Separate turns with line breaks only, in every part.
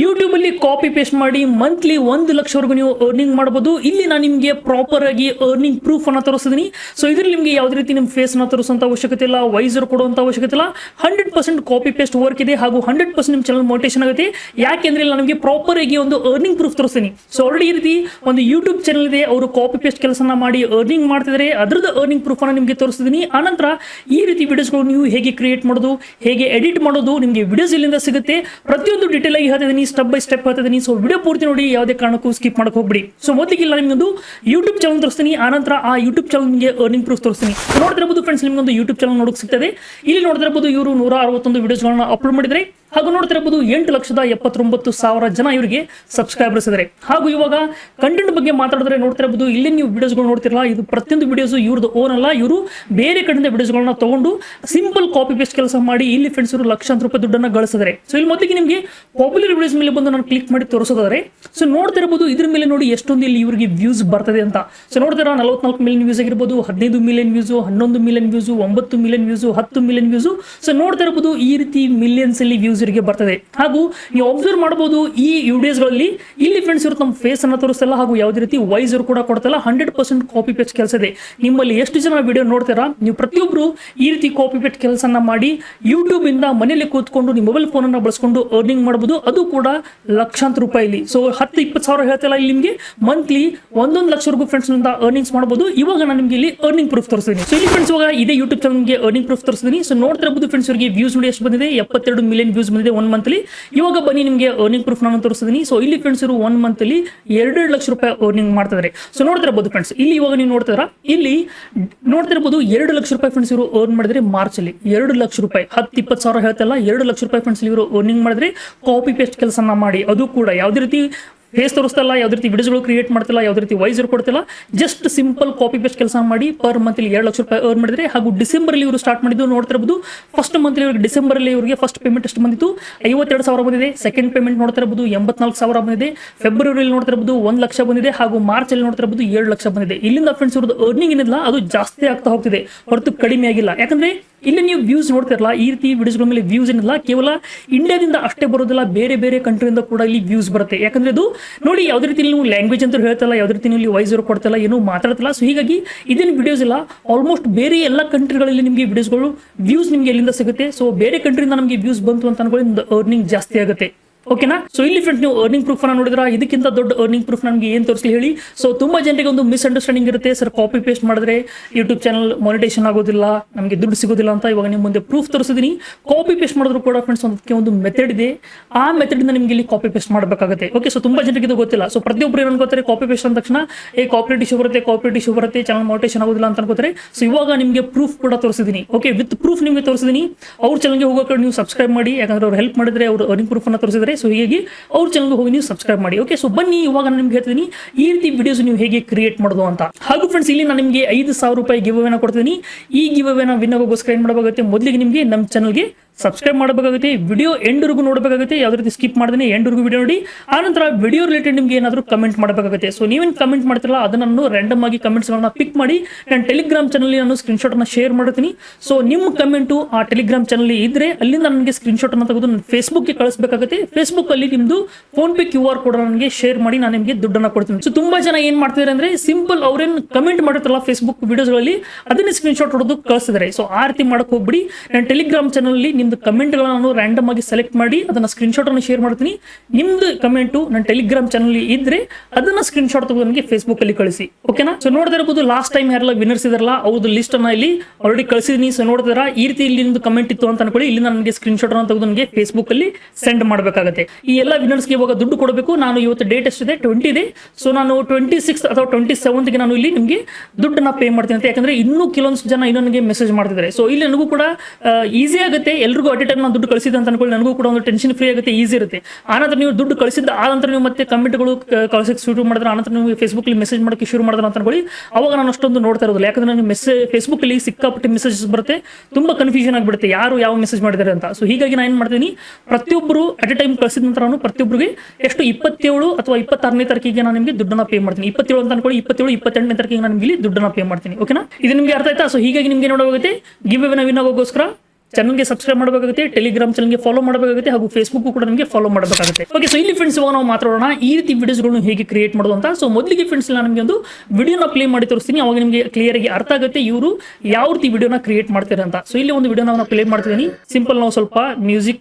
YouTube ಅಲ್ಲಿ copy paste ಮಾಡಿ monthly ಒಂದು ಲಕ್ಷವರೆಗೂ ನೀವು ಅರ್ನಿಂಗ್ ಮಾಡಬಹುದು ಇಲ್ಲಿ ನಾನು ನಿಮಗೆ ಪ್ರಾಪರ್ ಆಗಿ ಅರ್ನಿಂಗ್ ಪ್ರೂಫ್ ಅನ್ನ ತೋರಿಸ್ತೀನಿ ಸೊ ಇದ್ರಲ್ಲಿ ನಿಮಗೆ ಯಾವುದೇ ರೀತಿ ನಿಮ್ಮ ಫೇಸ್ನ ತೋರಿಸುವಂತ ಅವಶ್ಯಕತೆ ಇಲ್ಲ ವೈಸರ್ ಕೊಡುವಂತ ಅವಶ್ಯಕತೆ ಇಲ್ಲ. Hundred percent copy paste work ಇದೆ ಹಾಗೂ ಹಂಡ್ರೆಡ್ ಪರ್ಸೆಂಟ್ ನಿಮ್ಮ ಚಾನಲ್ ಮೋಟಿವೇಶನ್ ಆಗುತ್ತೆ. ಯಾಕೆಂದ್ರೆ ನಾನು ನಮಗೆ ಪ್ರಾಪರ್ ಆಗಿ ಒಂದು ಅರ್ನಿಂಗ್ ಪ್ರೂಫ್ ತೋರಿಸ್ತೀನಿ ಸೊ ಆಲ್ರೆಡಿ ಈ ರೀತಿ ಒಂದು ಯೂಟ್ಯೂಬ್ ಚಾನಲ್ ಇದೆ. ಅವರು ಕಾಪಿ ಪೇಸ್ಟ್ ಕೆಲಸನ ಮಾಡಿ ಅರ್ನಿಂಗ್ ಮಾಡ್ತಿದ್ದಾರೆ ಅದ್ರದ್ದು ಅರ್ನಿಂಗ್ ಪ್ರೂಫ್ ಅನ್ನ ನಿಮಗೆ ತೋರಿಸ್ತೀನಿ ಆನಂತರ ಈ ರೀತಿ ವಿಡಿಯೋಸ್ಗಳು ನೀವು ಹೇಗೆ ಕ್ರಿಯೇಟ್ ಮಾಡೋದು, ಹೇಗೆ ಎಡಿಟ್ ಮಾಡೋದು ನಿಮಗೆ ವಿಡಿಯೋಸ್ ಇಲ್ಲಿಂದ ಸಿಗುತ್ತೆ. ಪ್ರತಿಯೊಂದು ಡೀಟೇಲ್ ಆಗಿ ಹೇಳ್ತಿದ್ದೀನಿ ಸ್ಟೆಪ್ ಬೈ ಸ್ಟೆಪ್ ಹೇಳ್ತಿದ್ದೀನಿ ಸೊ ವಿಡಿಯೋ ಪೂರ್ತಿ ನೋಡಿ, ಯಾವುದೇ ಕಾರಣಕ್ಕೂ ಸ್ಕಿಪ್ ಮಾಡಕ್ ಹೋಗ್ಬಿಡಿ. ಸೊ ಮೊದಲಿಗೆ ಇಲ್ಲ, ನಿಮ್ಗೊಂದು ಯೂಟ್ಯೂಬ್ ಚಾನಲ್ ತೋರಿಸ್ತೀನಿ. ಆನಂತರ ಆ ಯೂಟ್ಯೂಬ್ ಚಾನಲ್ ನಿಮಗೆ ಅರ್ನಿಂಗ್ ಪ್ರೂಫ್ ತೋರಿಸ್ತೀನಿ. ನೋಡ್ತಿರಬಹುದು ಫ್ರೆಂಡ್ಸ್ ನಿಮ್ಗೊಂದು ಯೂಟ್ಯೂಬ್ ಚಾನಲ್ ನೋಡಕ್ ಸಿಗ್ತದೆ. ಇಲ್ಲಿ ನೋಡ್ತಿರಬಹುದು ಇವರು ನೂರ ಅರವತ್ತೊಂದು ವಿಡಿಯೋಸ್ಗಳನ್ನ ಅಪ್ಲೋಡ್ ಮಾಡಿದ್ರೆ ಹಾಗೂ ನೋಡ್ತಿರಬಹುದು ಎಂಟು ಲಕ್ಷದ ಎಪ್ಪತ್ತೊಂಬತ್ತು ಸಾವಿರ ಜನ ಇವರಿಗೆ ಸಬ್ಸ್ಕ್ರೈಬರ್ಸ್ ಇದ್ದಾರೆ ಹಾಗೂ ಇವಾಗ ಕಂಟೆಂಟ್ ಬಗ್ಗೆ ಮಾತಾಡಿದ್ರೆ ನೋಡ್ತಿರಬಹುದು, ಇಲ್ಲಿ ನೀವು ವಿಡಿಯೋಸ್ಗಳು ನೋಡ್ತಿರಲ್ಲ ಇದು ಪ್ರತಿಯೊಂದು ವಿಡಿಯೋಸ್ ಇವ್ರದ್ದು ಓನ್ ಅಲ್ಲ, ಇವರು ಬೇರೆ ಕಡೆಯಿಂದ ವಿಡಿಯೋಸ್ಗಳನ್ನ ತಗೊಂಡು ಸಿಂಪಲ್ ಕಾಪಿ ಪೇಸ್ಟ್ ಕೆಲಸ ಮಾಡಿ ಇಲ್ಲಿ ಫ್ರೆಂಡ್ಸ್ ಇವರು ಲಕ್ಷಾಂತರ ರೂಪಾಯಿ ದುಡ್ಡನ್ನ ಗಳಿಸಿದ್ದಾರೆ ಸೊ ಇಲ್ಲಿ ಮೊದಲಿಗೆ ನಿಮಗೆ ಪಾಪ್ಯುಲರ್ ವಿಡಿಯೋಸ್ ಮೇಲೆ ಬಂದು ನಾನು ಕ್ಲಿಕ್ ಮಾಡಿ ತೋರಿಸೋದಾದ್ರೆ ಸೊ ನೋಡ್ತಿರಬಹುದು ಇದ್ರ ಮೇಲೆ ನೋಡಿ ಎಷ್ಟೊಂದು ಇಲ್ಲಿ ಇವರಿಗೆ ವ್ಯೂಸ್ ಬರ್ತದೆ ಅಂತ. ಸೊ ನೋಡ್ತೀರಾ ನಲವತ್ನಾಲ್ಕು ಮಿಲಿಯನ್ ವ್ಯೂಸ್ ಆಗಿರ್ಬೋದು, ಹದಿನೈದು ಮಿಲಿಯನ್ ವ್ಯೂಸ್ ಹನ್ನೊಂದು ಮಿಲಿಯನ್ ವ್ಯೂಸ್ ಒಂಬತ್ತು ಮಿಲಿಯನ್ ವ್ಯೂಸ್ ಹತ್ತು ಮಿಲಿಯನ್ ವ್ಯೂಸ್ ಸೊ ನೋಡ್ತಾ ಇರಬಹುದು ಈ ರೀತಿ ಮಿಲಿಯನ್ಸ್ ಅಲ್ಲಿ ವ್ಯೂಸ್ ಇವರಿಗೆ ಬರ್ತದೆ. ಹಾಗೂ ನೀವು ಅಬ್ಸರ್ವ್ ಮಾಡಬಹುದು ಈ ವಿಡಿಯೋಸ್ಗಳಲ್ಲಿ ಇಲ್ಲಿ ಫ್ರೆಂಡ್ಸ್ ಇವರು ತಮ್ಮ ಫೇಸ್ ಅನ್ನ ತೋರಿಸ್ತಲ್ಲ, ಹಾಗೂ ಯಾವುದೇ ರೀತಿ ವೈಸರ್ ಕೂಡ ಕೊಡ್ತಲ್ಲ. ಹಂಡ್ರೆಡ್ ಪರ್ಸೆಂಟ್ ಕಾಪಿ ಪೇಸ್ಟ್ ಕೆಲಸ ಇದೆ. ನಿಮ್ಮಲ್ಲಿ ಎಷ್ಟು ಜನ ವಿಡಿಯೋ ನೋಡ್ತೀರಾ, ನೀವು ಪ್ರತಿಯೊಬ್ಬರು ಈ ರೀತಿ ಕಾಪಿ ಪೇಸ್ಟ್ ಕೆಲಸನ ಮಾಡಿ ಯೂಟ್ಯೂಬ್ ಇಂದ ಮನೆಯಲ್ಲಿ ಕೂತ್ಕೊಂಡು ನಿಮ್ಮ ಮೊಬೈಲ್ ಫೋನ್ ಬಳಸ್ಕೊಂಡು ಅರ್ನಿಂಗ್ ಮಾಡಬಹುದು. ಅದು ಕೂಡ ಲಕ್ಷಾಂತರ ರೂಪಾಯಿಲಿ ಸೊ ಹತ್ತು, ಇಪ್ಪತ್ತು ಸಾವಿರ ಹೇಳ್ತಲ್ಲ ಇಲ್ಲಿ ನಿಮಗೆ. ಮಂತ್ಲಿ ಒಂದೊಂದು ಲಕ್ಷವರೆಗೂ ಫ್ರೆಂಡ್ಸ್ ಅರ್ನಿಂಗ್ಸ್ ಮಾಡಬಹುದು. ಇವಾಗ ನಾನು ನಿಮಗೆ ಇಲ್ಲಿ ಅರ್ನಿಂಗ್ ಪ್ರೂಫ್ ತೋರಿಸ್ತೀನಿ. ಸೊ ಇಲ್ಲಿ ಫ್ರೆಂಡ್ಸ್ ಇವಾಗ ಇದೇ ಯೂಟ್ಯೂಬ್ ಚಾನಲ್ಗೆ ಅರ್ನಿಂಗ್ ಪ್ರೂಫ್ ತೋರಿಸ್ತೀನಿ. ಸೊ ನೋಡ್ತಿರಬಹುದು ಫ್ರೆಂಡ್ಸ್ ಅವರಿಗೆ ವ್ಯೂಸ್ ನೋಡಿ ಎಷ್ಟು ಬಂದಿದೆ. ಎಪ್ಪತ್ತೆರಡು ಮಿಲಿಯನ್ ವ್ಯೂಸ್ ಬಂದಿದೆ ಒನ್ ಮಂತ್ಲಿ ಇವಾಗ ಬನ್ನಿ ನಿಮಗೆ ಅರ್ನಿಂಗ್ ಪ್ರೂಫ್ ನಾನು ತೋರಿಸಿದೀನಿ. ಸೊ ಇಲ್ಲಿ ಫ್ರೆಂಡ್ಸ್ ಇರು ಒನ್ ಮಂತ್ಲಿ ಎರಡೆರಡು ಲಕ್ಷ ರೂಪಾಯಿ ಅರ್ನಿಂಗ್ ಮಾಡ್ತಿದ್ದಾರೆ ಸೊ ನೋಡ್ತಿರಬಹುದು ಫ್ರೆಂಡ್ಸ್ ಇಲ್ಲಿ ಇವಾಗ ನೀವು ನೋಡ್ತಿದ್ರ? ಇಲ್ಲಿ ನೋಡ್ತಿರಬಹುದು ಎರಡು ಲಕ್ಷ ರೂಪಾಯಿ ಫ್ರೆಂಡ್ಸ್ ಇವರು ಅರ್ನ್ ಮಾಡಿದ್ರೆ ಮಾರ್ಚ್ ಅಲ್ಲಿ. ಎರಡು ಲಕ್ಷ ರೂಪಾಯಿ, ಹತ್ತು ಇಪ್ಪತ್ತು ಸಾವಿರ ಹೇಳ್ತಲ್ಲ, ಎರಡು ಲಕ್ಷ ರೂಪಾಯಿ ಫ್ರೆಂಡ್ಸ್ ಇವರು ಅರ್ನಿಂಗ್ ಮಾಡಿದ್ರೆ ಕಾಪಿ ಪೇಸ್ಟ್ ಕೆಲಸನ ಮಾಡಿ. ಅದು ಕೂಡ ಯಾವುದೇ ರೀತಿ ಫೇಸ್ ತೋರಿಸ್ತಲ್ಲ, ಯಾವ್ದು ರೀತಿ ವಿಡಿಯೋಸ್ಗಳು ಕ್ರಿಯೇಟ್ ಮಾಡ್ತಿಲ್ಲ ಯಾವ ರೀತಿ ವಾಯ್ಸ್ ಕೊಡ್ತಿಲ್ಲ. ಜಸ್ಟ್ ಸಿಂಪಲ್ ಕಾಪಿ ಪೇಸ್ಟ್ ಕೆಲಸ ಮಾಡಿ ಪರ್ ಮಂತ್ಲಿ ಎರಡು ಲಕ್ಷ ರೂಪಾಯಿ ಅರ್ನ್ ಮಾಡಿದ್ರೆ, ಹಾಗೂ ಡಿಸೆಂಬರ್ ಅಲ್ಲಿ ಇವರು ಸ್ಟಾರ್ಟ್ ಮಾಡಿದ್ದು ನೋಡ್ತಿರಬಹುದು ಫಸ್ಟ್ ಮಂತ್ಲಿ ಇವರಿಗೆ ಡಿಸೆಂಬರ್ ಅಲ್ಲಿ ಇವರಿಗೆ ಫಸ್ಟ್ ಪೇಮೆಂಟ್ ಎಷ್ಟು ಬಂದಿತ್ತು? ಐವತ್ತೆರಡು ಸಾವಿರ ಬಂದಿದೆ. ಸೆಕೆಂಡ್ ಪೇಮೆಂಟ್ ನೋಡ್ತಿರಬಹುದು ಎಂಬತ್ನಾಲ್ಕು ಸಾವಿರ ಬಂದಿದೆ. ಫೆಬ್ರವರಿಯಲ್ಲಿ ನೋಡ್ತಿರಬಹುದು ಒಂದು ಲಕ್ಷ ಬಂದಿದೆ, ಹಾಗೂ ಮಾರ್ಚ್ ಅಲ್ಲಿ ನೋಡ್ತಿರಬಹುದು ಏಳು ಲಕ್ಷ ಬಂದಿದೆ. ಇಲ್ಲಿಂದ ಫ್ರೆಂಡ್ಸ್ ಇವ್ರದ್ದು ಅರ್ನಿಂಗ್ ಏನಿಲ್ಲ, ಅದು ಜಾಸ್ತಿ ಆಗ್ತಾ ಹೋಗ್ತಿದೆ. ಹೊರತು ಕಡಿಮೆ ಆಗಿಲ್ಲ. ಯಾಕಂದ್ರೆ ಇಲ್ಲಿ ನೀವು ವ್ಯೂಸ್ ನೋಡ್ತಿರಲ್ಲ ಈ ರೀತಿ ವಿಡಿಯೋಸ್ಗಳ ಮೇಲೆ ವ್ಯೂಸ್ ಏನಿಲ್ಲ. ಕೇವಲ ಇಂಡಿಯಾದಿಂದ ಅಷ್ಟೇ ಬರೋದಿಲ್ಲ, ಬೇರೆ ಬೇರೆ ಕಂಟ್ರಿಯಿಂದ ಕೂಡ ಇಲ್ಲಿ ವ್ಯೂಸ್ ಬರುತ್ತೆ. ಯಾಕಂದ್ರೆ ಇದು ನೋಡಿ, ಯಾವುದೇ ರೀತಿ ನೀವು ಲ್ಯಾಂಗ್ವೇಜ್ ಅಂತ ಹೇಳ್ತಲ್ಲ, ಯಾವುದೇ ರೀತಿ ನೀವು ವಾಯ್ಸ್ ಕೊಡ್ತಲ್ಲ, ಏನು ಮಾತಾಡ್ತಲ್ಲ. ಸೊ ಹೀಗಾಗಿ ಇದೇನು ವಿಡಿಯೋಸ್ ಇಲ್ಲ ಆಲ್ಮೋಸ್ಟ್ ಬೇರೆ ಎಲ್ಲ ಕಂಟ್ರಿಗಳಲ್ಲಿ ನಿಮಗೆ ವಿಡಿಯೋಸ್ಗಳು ವ್ಯೂಸ್ ನಿಮಗೆ ಎಲ್ಲಿಂದ ಸಿಗುತ್ತೆ? ಸೊ ಬೇರೆ ಕಂಟ್ರಿಯಿಂದ ನಮಗೆ ವ್ಯೂಸ್ ಬಂತು ಅಂತ ಅನ್ಕೊಳ್ಳಿ ಅರ್ನಿಂಗ್ ಜಾಸ್ತಿ ಆಗುತ್ತೆ. ಓಕೆನಾ ಸೊ ಇಲ್ಲಿ ಫ್ರೆಂಡ್ಸ್ ನೀವು ಅರ್ನಿಂಗ್ ಪ್ರೂಫ್ ಅನ್ನ ನೋಡಿದ್ರ? ಇದಕ್ಕಿಂತ ದೊಡ್ಡ ಅರ್ನಿಂಗ್ ಪ್ರೂಫ್ ನಮಗೆ ಏನು ತೋರಿಸಲಿ ಹೇಳಿ? ಸೊ ತುಂಬಾ ಜನರಿಗೆ ಒಂದು ಮಿಸ್ಅಂಡರ್ಸ್ಟ್ಯಾಂಡಿಂಗ್ ಇರುತ್ತೆ. ಸರ್ ಕಾಪಿ ಪೇಸ್ಟ್ ಮಾಡಿದ್ರೆ ಯೂಟ್ಯೂಬ್ ಚಾನಲ್ ಮಾನಿಟೇಷನ್ ಆಗೋದಿಲ್ಲ, ನಮಗೆ ದುಡ್ಡು ಸಿಗೋದಿಲ್ಲ ಅಂತ ಇವಾಗ ನಿಮ್ಮ ಮುಂದೆ ಪ್ರೂಫ್ ತೋರಿಸಿದೀನಿ. ಕಾಪಿ ಪೇಸ್ಟ್ ಮಾಡಿದ್ರು ಕೂಡ ಫ್ರೆಂಡ್ಸ್ ಅದಕ್ಕೆ ಒಂದು ಮೆಥಡ್ ಇದೆ. ಆ ಮೆಥಡ್ ನಿಮಗೆ ಇಲ್ಲಿ ಕಾಪಿ ಪೇಸ್ಟ್ ಮಾಡಬೇಕಾಗುತ್ತೆ. ಓಕೆ ಸೊ ತುಂಬಾ ಜನರಿಗೆ ಇದು ಗೊತ್ತಿಲ್ಲ. ಸೊ ಪ್ರತಿಯೊಬ್ಬರು ಏನು ಅನ್ಕೋತಾರೆ? ಕಾಪಿ ಪೇಸ್ಟ್ ಅಂದ ತಕ್ಷಣ, ಏ ಕಾಪರೇಟ್ ಇಶ್ಯೂ ಬರುತ್ತೆ ಕಾಪರೇಟ್ ಇಶ್ಯೂ ಬರುತ್ತೆ ಚಾನಲ್ ಮಾನಿಟೇಷನ್ ಆಗೋದಿಲ್ಲ ಅಂತ ಅನ್ಕೋತಾರೆ. ಸೊ ಇವಾಗ ನಿಮಗೆ ಪ್ರೂಫ್ ಕೂಡ ತೋರಿಸಿದೀನಿ. ಓಕೆ ವಿತ್ ಪ್ರೂಫ್ ನಿಮಗೆ ತೋರಿಸಿದೀನಿ. ಅವ್ರ ಚಾನಲ್ಗೆ ಹೋಗೋಕೆ ನೀವು ಸಬ್ಸ್ಕ್ರೈಬ್ ಮಾಡಿ. ಯಾಕಂದ್ರೆ ಅವ್ರು ಹೆಲ್ಪ್ ಮಾಡಿದ್ರೆ ಅವ್ರು ಅರ್ನಿಂಗ್ ಪ್ರೂಫ್ ಅನ್ನ ತೋರಿಸಿದ್ರೆ. ಸೊ ಹೀಗಾಗಿ ಅವ್ರ ಚಾನಲ್ಗೆ ಹೋಗಿ ನೀವು ಸಬ್ಸ್ಕ್ರೈಬ್ ಮಾಡಿ. ಓಕೆ ಸೊ ಬನ್ನಿ, ಇವಾಗ ನಾನು ನಿಮ್ಗೆ ಹೇಳ್ತೀನಿ ಈ ರೀತಿ ವಿಡಿಯೋಸ್ ನೀವು ಹೇಗೆ ಕ್ರಿಯೇಟ್ ಮಾಡೋದು ಅಂತ. ಹಾಗೂ ಫ್ರೆಂಡ್ಸ್ ಇಲ್ಲಿ ನಾನು ನಿಮಗೆ ಐದು ಸಾವಿರ ರೂಪಾಯಿ ಗಿವ್ ಅವೇನ ಕೊಡ್ತೀನಿ ಈ ಗಿವ್ ಅವೇನ ವಿನ್ ಆಗೋಗೋಸ್ಕರ ಏನು ಮಾಡಬೇಕಾಗುತ್ತೆ. ಮೊದಲಿಗೆ ನಿಮಗೆ ನಮ್ಮ ಚಾನಲ್ಗೆ ಸಬ್ಸ್ಕ್ರೈಬ್ ಮಾಡಬೇಕಾಗುತ್ತೆ. ವಿಡಿಯೋ ಎಂಡ್ವರೆಗೂ ನೋಡಬೇಕಾಗುತ್ತೆ. ಯಾವುದೇ ರೀತಿ ಸ್ಕಿಪ್ ಮಾಡ್ತೀನಿ ಎಂಡ್ವರೆಗೂ ವಿಡಿಯೋ ನೋಡಿ. ಆನಂತರ ವಿಡಿಯೋ ರಿಲೇಟೆಡ್ ನಿಮಗೆ ಏನಾದರೂ ಕಮೆಂಟ್ ಮಾಡಬೇಕಾಗುತ್ತೆ. ಸೊ ನೀವೇನು ಕಮೆಂಟ್ ಮಾಡ್ತಿರಲ್ಲ, ಅದನ್ನು ನಾನು ರ್ಯಾಂಡಮ್ ಆಗಿ ಕಮೆಂಟ್ಸ್ಗಳನ್ನ ಪಿಕ್ ಮಾಡಿ, ನಾನು ಟೆಲಿಗ್ರಾಮ್ ಚಾನಲ್ ನಾನು ಸ್ಕ್ರೀನ್ಶಾಟ್ ಅನ್ನ ಶೇರ್ ಮಾಡ್ತೀನಿ. ಸೊ ನಿಮ್ಮ ಕಮೆಂಟು ಆ ಟೆಲಿಗ್ರಾಮ್ ಚಾನಲ್ ಇದ್ರೆ, ಅಲ್ಲಿಂದ ನನಗೆ ಸ್ಕ್ರೀನ್ಶಾಟ್ ಅನ್ನ ತೆಗೆದು ನನ್ನ ಫೇಸ್ಬುಕ್ಗೆ ಕಳಿಸಬೇಕಾಗುತ್ತೆ. ಫೇಸ್ಬುಕ್ ಅಲ್ಲಿ ನಿಮ್ದು PhonePe Q R code ನನಗೆ ಶೇರ್ ಮಾಡಿ ನಾನು ನಿಮಗೆ ದುಡ್ಡನ್ನ ಕೊಡ್ತೀನಿ. ಸೊ ತುಂಬಾ ಜನ ಏನ್ ಮಾಡ್ತಿದ್ದಾರೆ ಅಂದ್ರೆ ಸಿಂಪಲ್ ಅವ್ರೇನು ಕಮೆಂಟ್ ಮಾಡಿರ್ತಾರಲ್ಲ ಫೇಸ್ಬುಕ್ ವಿಡಿಯೋಸ್ಗಳಲ್ಲಿ ಅದನ್ನ ಸ್ಕ್ರೀನ್ಶಾಟ್ ಹೊಡೆದು ಕಳಿಸಿದ್ದಾರೆ ಸೊ ಆ ರೀತಿ ಮಾಡಕ್ ಹೋಗ್ಬಿಡಿ. ನಾನು ಟೆಲಿಗ್ರಾಮ್ ಚಾನಲ್ ಅಲ್ಲಿ ನಿಮ್ದು ಕಮೆಂಟ್ಗಳನ್ನ ನಾನು ರ್ಯಾಂಡಮ್ ಆಗಿ ಸೆಲೆಕ್ಟ್ ಮಾಡಿ ಅದನ್ನ ಸ್ಕ್ರೀನ್ಶಾಟ್ ಅನ್ನು ಶೇರ್ ಮಾಡ್ತೀನಿ. ನಿಮ್ದು ಕಮೆಂಟು ನನ್ನ ಟೆಲಿಗ್ರಾಮ್ ಚಾನಲ್ ಇದ್ರೆ ಅದನ್ನ ಸ್ಕ್ರೀನ್ಶಾಟ್ ತೆಗೆದು ನನಗೆ ಫೇಸ್ಬುಕ್ ಅಲ್ಲಿ ಕಳಿಸಿ. ಓಕೆನಾ ಸೊ ನೋಡ್ತಾ ಇರಬಹುದು ಲಾಸ್ಟ್ ಟೈಮ್ ಯಾರೆಲ್ಲ ವಿನರ್ಸ್ ಇದಾರಲ್ಲ ಅವ್ರದ್ದು ಲಿಸ್ಟ್ ಅನ್ನ ಇಲ್ಲಿ ಆಲ್ರೆಡಿ ಕಳಿಸಿದೀನಿ. ಸೊ ನೋಡ್ತಾರ ಈ ರೀತಿ ಇಲ್ಲಿ ನಿಮ್ದು ಕಮೆಂಟ್ ಇತ್ತು ಅಂತ ಅನ್ಕೊಳ್ಳಿ. ಇಲ್ಲಿ ನನಗೆ ಸ್ಕ್ರೀನ್ಶಾಟ್ ಅನ್ನು ತೆಗೆದು ನನಗೆ ಫೇಸ್ಬುಕ್ ಅಲ್ಲಿ ಸೆಂಡ್ ಮಾಡಬೇಕಾಗುತ್ತೆ. ಈ ಎಲ್ಲ ವಿನರ್ಸ್ಗೆ ಇವಾಗ ದುಡ್ಡು ಕೊಡಬೇಕು. ನಾನು ಇವತ್ತು ಡೇಟ್ ಎಷ್ಟಿದೆ? ಟ್ವೆಂಟಿ ಇದೆ. ಸೊ ನಾನು ಟ್ವೆಂಟಿ ಸಿಕ್ಸ್ ಅಥವಾ ಟ್ವೆಂಟಿ ಸೆವೆಂತ್ಗೆ ನಾನು ಇಲ್ಲಿ ನಿಮಗೆ ದುಡ್ಡನ್ನ ಪೇ ಮಾಡ್ತೀನಿ ಅಂತ. ಯಾಕಂದ್ರೆ ಇನ್ನೂ ಕೆಲವೊಂದು ಜನ ಇನ್ನೂ ನನಗೆ ಮೆಸೇಜ್ ಮಾಡ್ತಿದ್ದಾರೆ. ಸೊ ಇಲ್ಲಿ ನನಗೂ ಕೂಡ ಈಸಿ ಆಗುತ್ತೆ. ಎಲ್ರಿಗೂ ಅಟ್ ಟೈಮ್ ನಾನು ದುಡ್ಡು ಕಳಿಸಿದ್ದೆ ಅಂತ ಅನ್ಕೊಳ್ಳಿ. ನನಗೂ ಕೂಡ ಒಂದು ಟೆನ್ಷನ್ ಫ್ರೀ ಆಗುತ್ತೆ ಈಸಿ ಇರುತ್ತೆ. ಆನಂತರ ನೀವು ದುಡ್ಡು ಕಳಿಸಿದ್ದ, ಆ ನಂತರ ನೀವು ಮತ್ತೆ ಕಮೆಂಟ್ಗಳು ಕಳಿಸಕ್ಕೆ ಶುರು ಮಾಡಿದ್ರೆ ಆನಂತರ ನೀವು ಫೇಸ್ಬುಕ್ ಅಲ್ಲಿ ಮೆಸೇಜ್ ಮಾಡೋಕ್ಕೆ ಶುರು ಮಾಡಿದ್ರೆ ಅಂತ ಅನ್ಕೊಳ್ಳಿ. ಅವಾಗ ನಾನು ಅಷ್ಟೊಂದು ನೋಡ್ತಾ ಇರೋದಿಲ್ಲ. ಯಾಕಂದ್ರೆ ನನಗೆ ಮೆಸೇಜ್ ಫೇಸ್ಬುಕ್ ಅಲ್ಲಿ ಸಿಕ್ಕಾಪಟ್ಟೆ ಮೆಸೇಜಸ್ ಬರುತ್ತೆ. ತುಂಬಾ ಕನ್ಫ್ಯೂಷನ್ ಆಗಿಬಿಡುತ್ತೆ. ಯಾರು ಯಾವ ಮೆಸೇಜ್ ಮಾಡಿದ್ದಾರೆ ಅಂತ. ಸೊ ಹೀಗಾಗಿ ನಾನು ಏನು ಮಾಡ್ತೀನಿ? ಪ್ರತಿಯೊಬ್ಬರು ಅಟ್ ಎ ಟೈಮ್ ಕಳಿಸಿದ ನಂತರ ನಾನು ಪ್ರತಿಯೊಬ್ಬರಿಗೆ ಎಷ್ಟು ಇಪ್ಪತ್ತೇಳು ಅಥವಾ ಇಪ್ಪತ್ತಾರನೇ ತಾರೀಕಿಗೆ ನಾನು ನಿಮಗೆ ದುಡ್ಡನ್ನ ಪೇ ಮಾಡ್ತೀನಿ. ಇಪ್ಪತ್ತೇಳು ಅಂತ ಅನ್ಕೊಳ್ಳಿ, ಇಪ್ಪತ್ತೇಳು, ಇಪ್ಪತ್ತೆಂಟನೇ ತಾರೀಕಿಗೆ ನಾನು ನಿಮಗೆ ದುಡ್ಡನ್ನ ಪೇ ಮಾಡ್ತೀನಿ ಓಕೆನಾ ಇದು ನಿಮಗೆ ಅರ್ಥ ಆಯ್ತಾ? ಸೊ ಹೀಗಾಗಿ ನಿಮಗೆ ನೋಡೋಗುತ್ತೆ ಗಿವ್ ವಿನ್ ಆಗೋಗೋಸ್ಕರ ಚಾನಲ್ಗೆ ಸಬ್ಸ್ಕ್ರೈಬ್ ಮಾಡಬೇಕಾಗುತ್ತೆ ಟೆಲಿಗ್ರಾಮ್ ಚಾನಲ್ಗೆ ಫಾಲೋ ಮಾಡಬೇಕಾಗುತ್ತೆ, ಹಾಗೂ ಫೇಸ್ಬುಕ್ ಕೂಡ ನಮಗೆ ಫಾಲೋ ಮಾಡಬೇಕಾಗುತ್ತೆ. ಓಕೆ ಸೊ ಇಲ್ಲಿ ಫ್ರೆಂಡ್ಸ್ ಇವಾಗ ನಾವು ಮಾತಾಡೋಣ, ಈ ರೀತಿ ವಿಡಿಯೋಸ್ಗಳನ್ನು ಹೇಗೆ ಕ್ರಿಯೇಟ್ ಮಾಡೋದು ಅಂತ. ಸೊ ಮೊದಲಿಗೆ ಫ್ರೆಂಡ್ಸ್ ನಾನು ನಿಮಗೆ ಒಂದು ವಿಡಿಯೋನ ಪ್ಲೇ ಮಾಡಿ ತೋರಿಸ್ತೀನಿ. ಅವಾಗ ನಿಮಗೆ ಕ್ಲಿಯರ್ ಆಗಿ ಅರ್ಥ ಆಗುತ್ತೆ ಇವರು ಯಾವ ರೀತಿ ವಿಡಿಯೋನ ಕ್ರಿಯೇಟ್ ಮಾಡ್ತಾರೆ ಅಂತ. ಸೊ ಇಲ್ಲಿ ಒಂದು ವಿಡಿಯೋನ ನಾವು ಪ್ಲೇ ಮಾಡ್ತಿದ್ದೀನಿ. ಸಿಂಪಲ್ ನಾವು ಸ್ವಲ್ಪ ಮ್ಯೂಸಿಕ್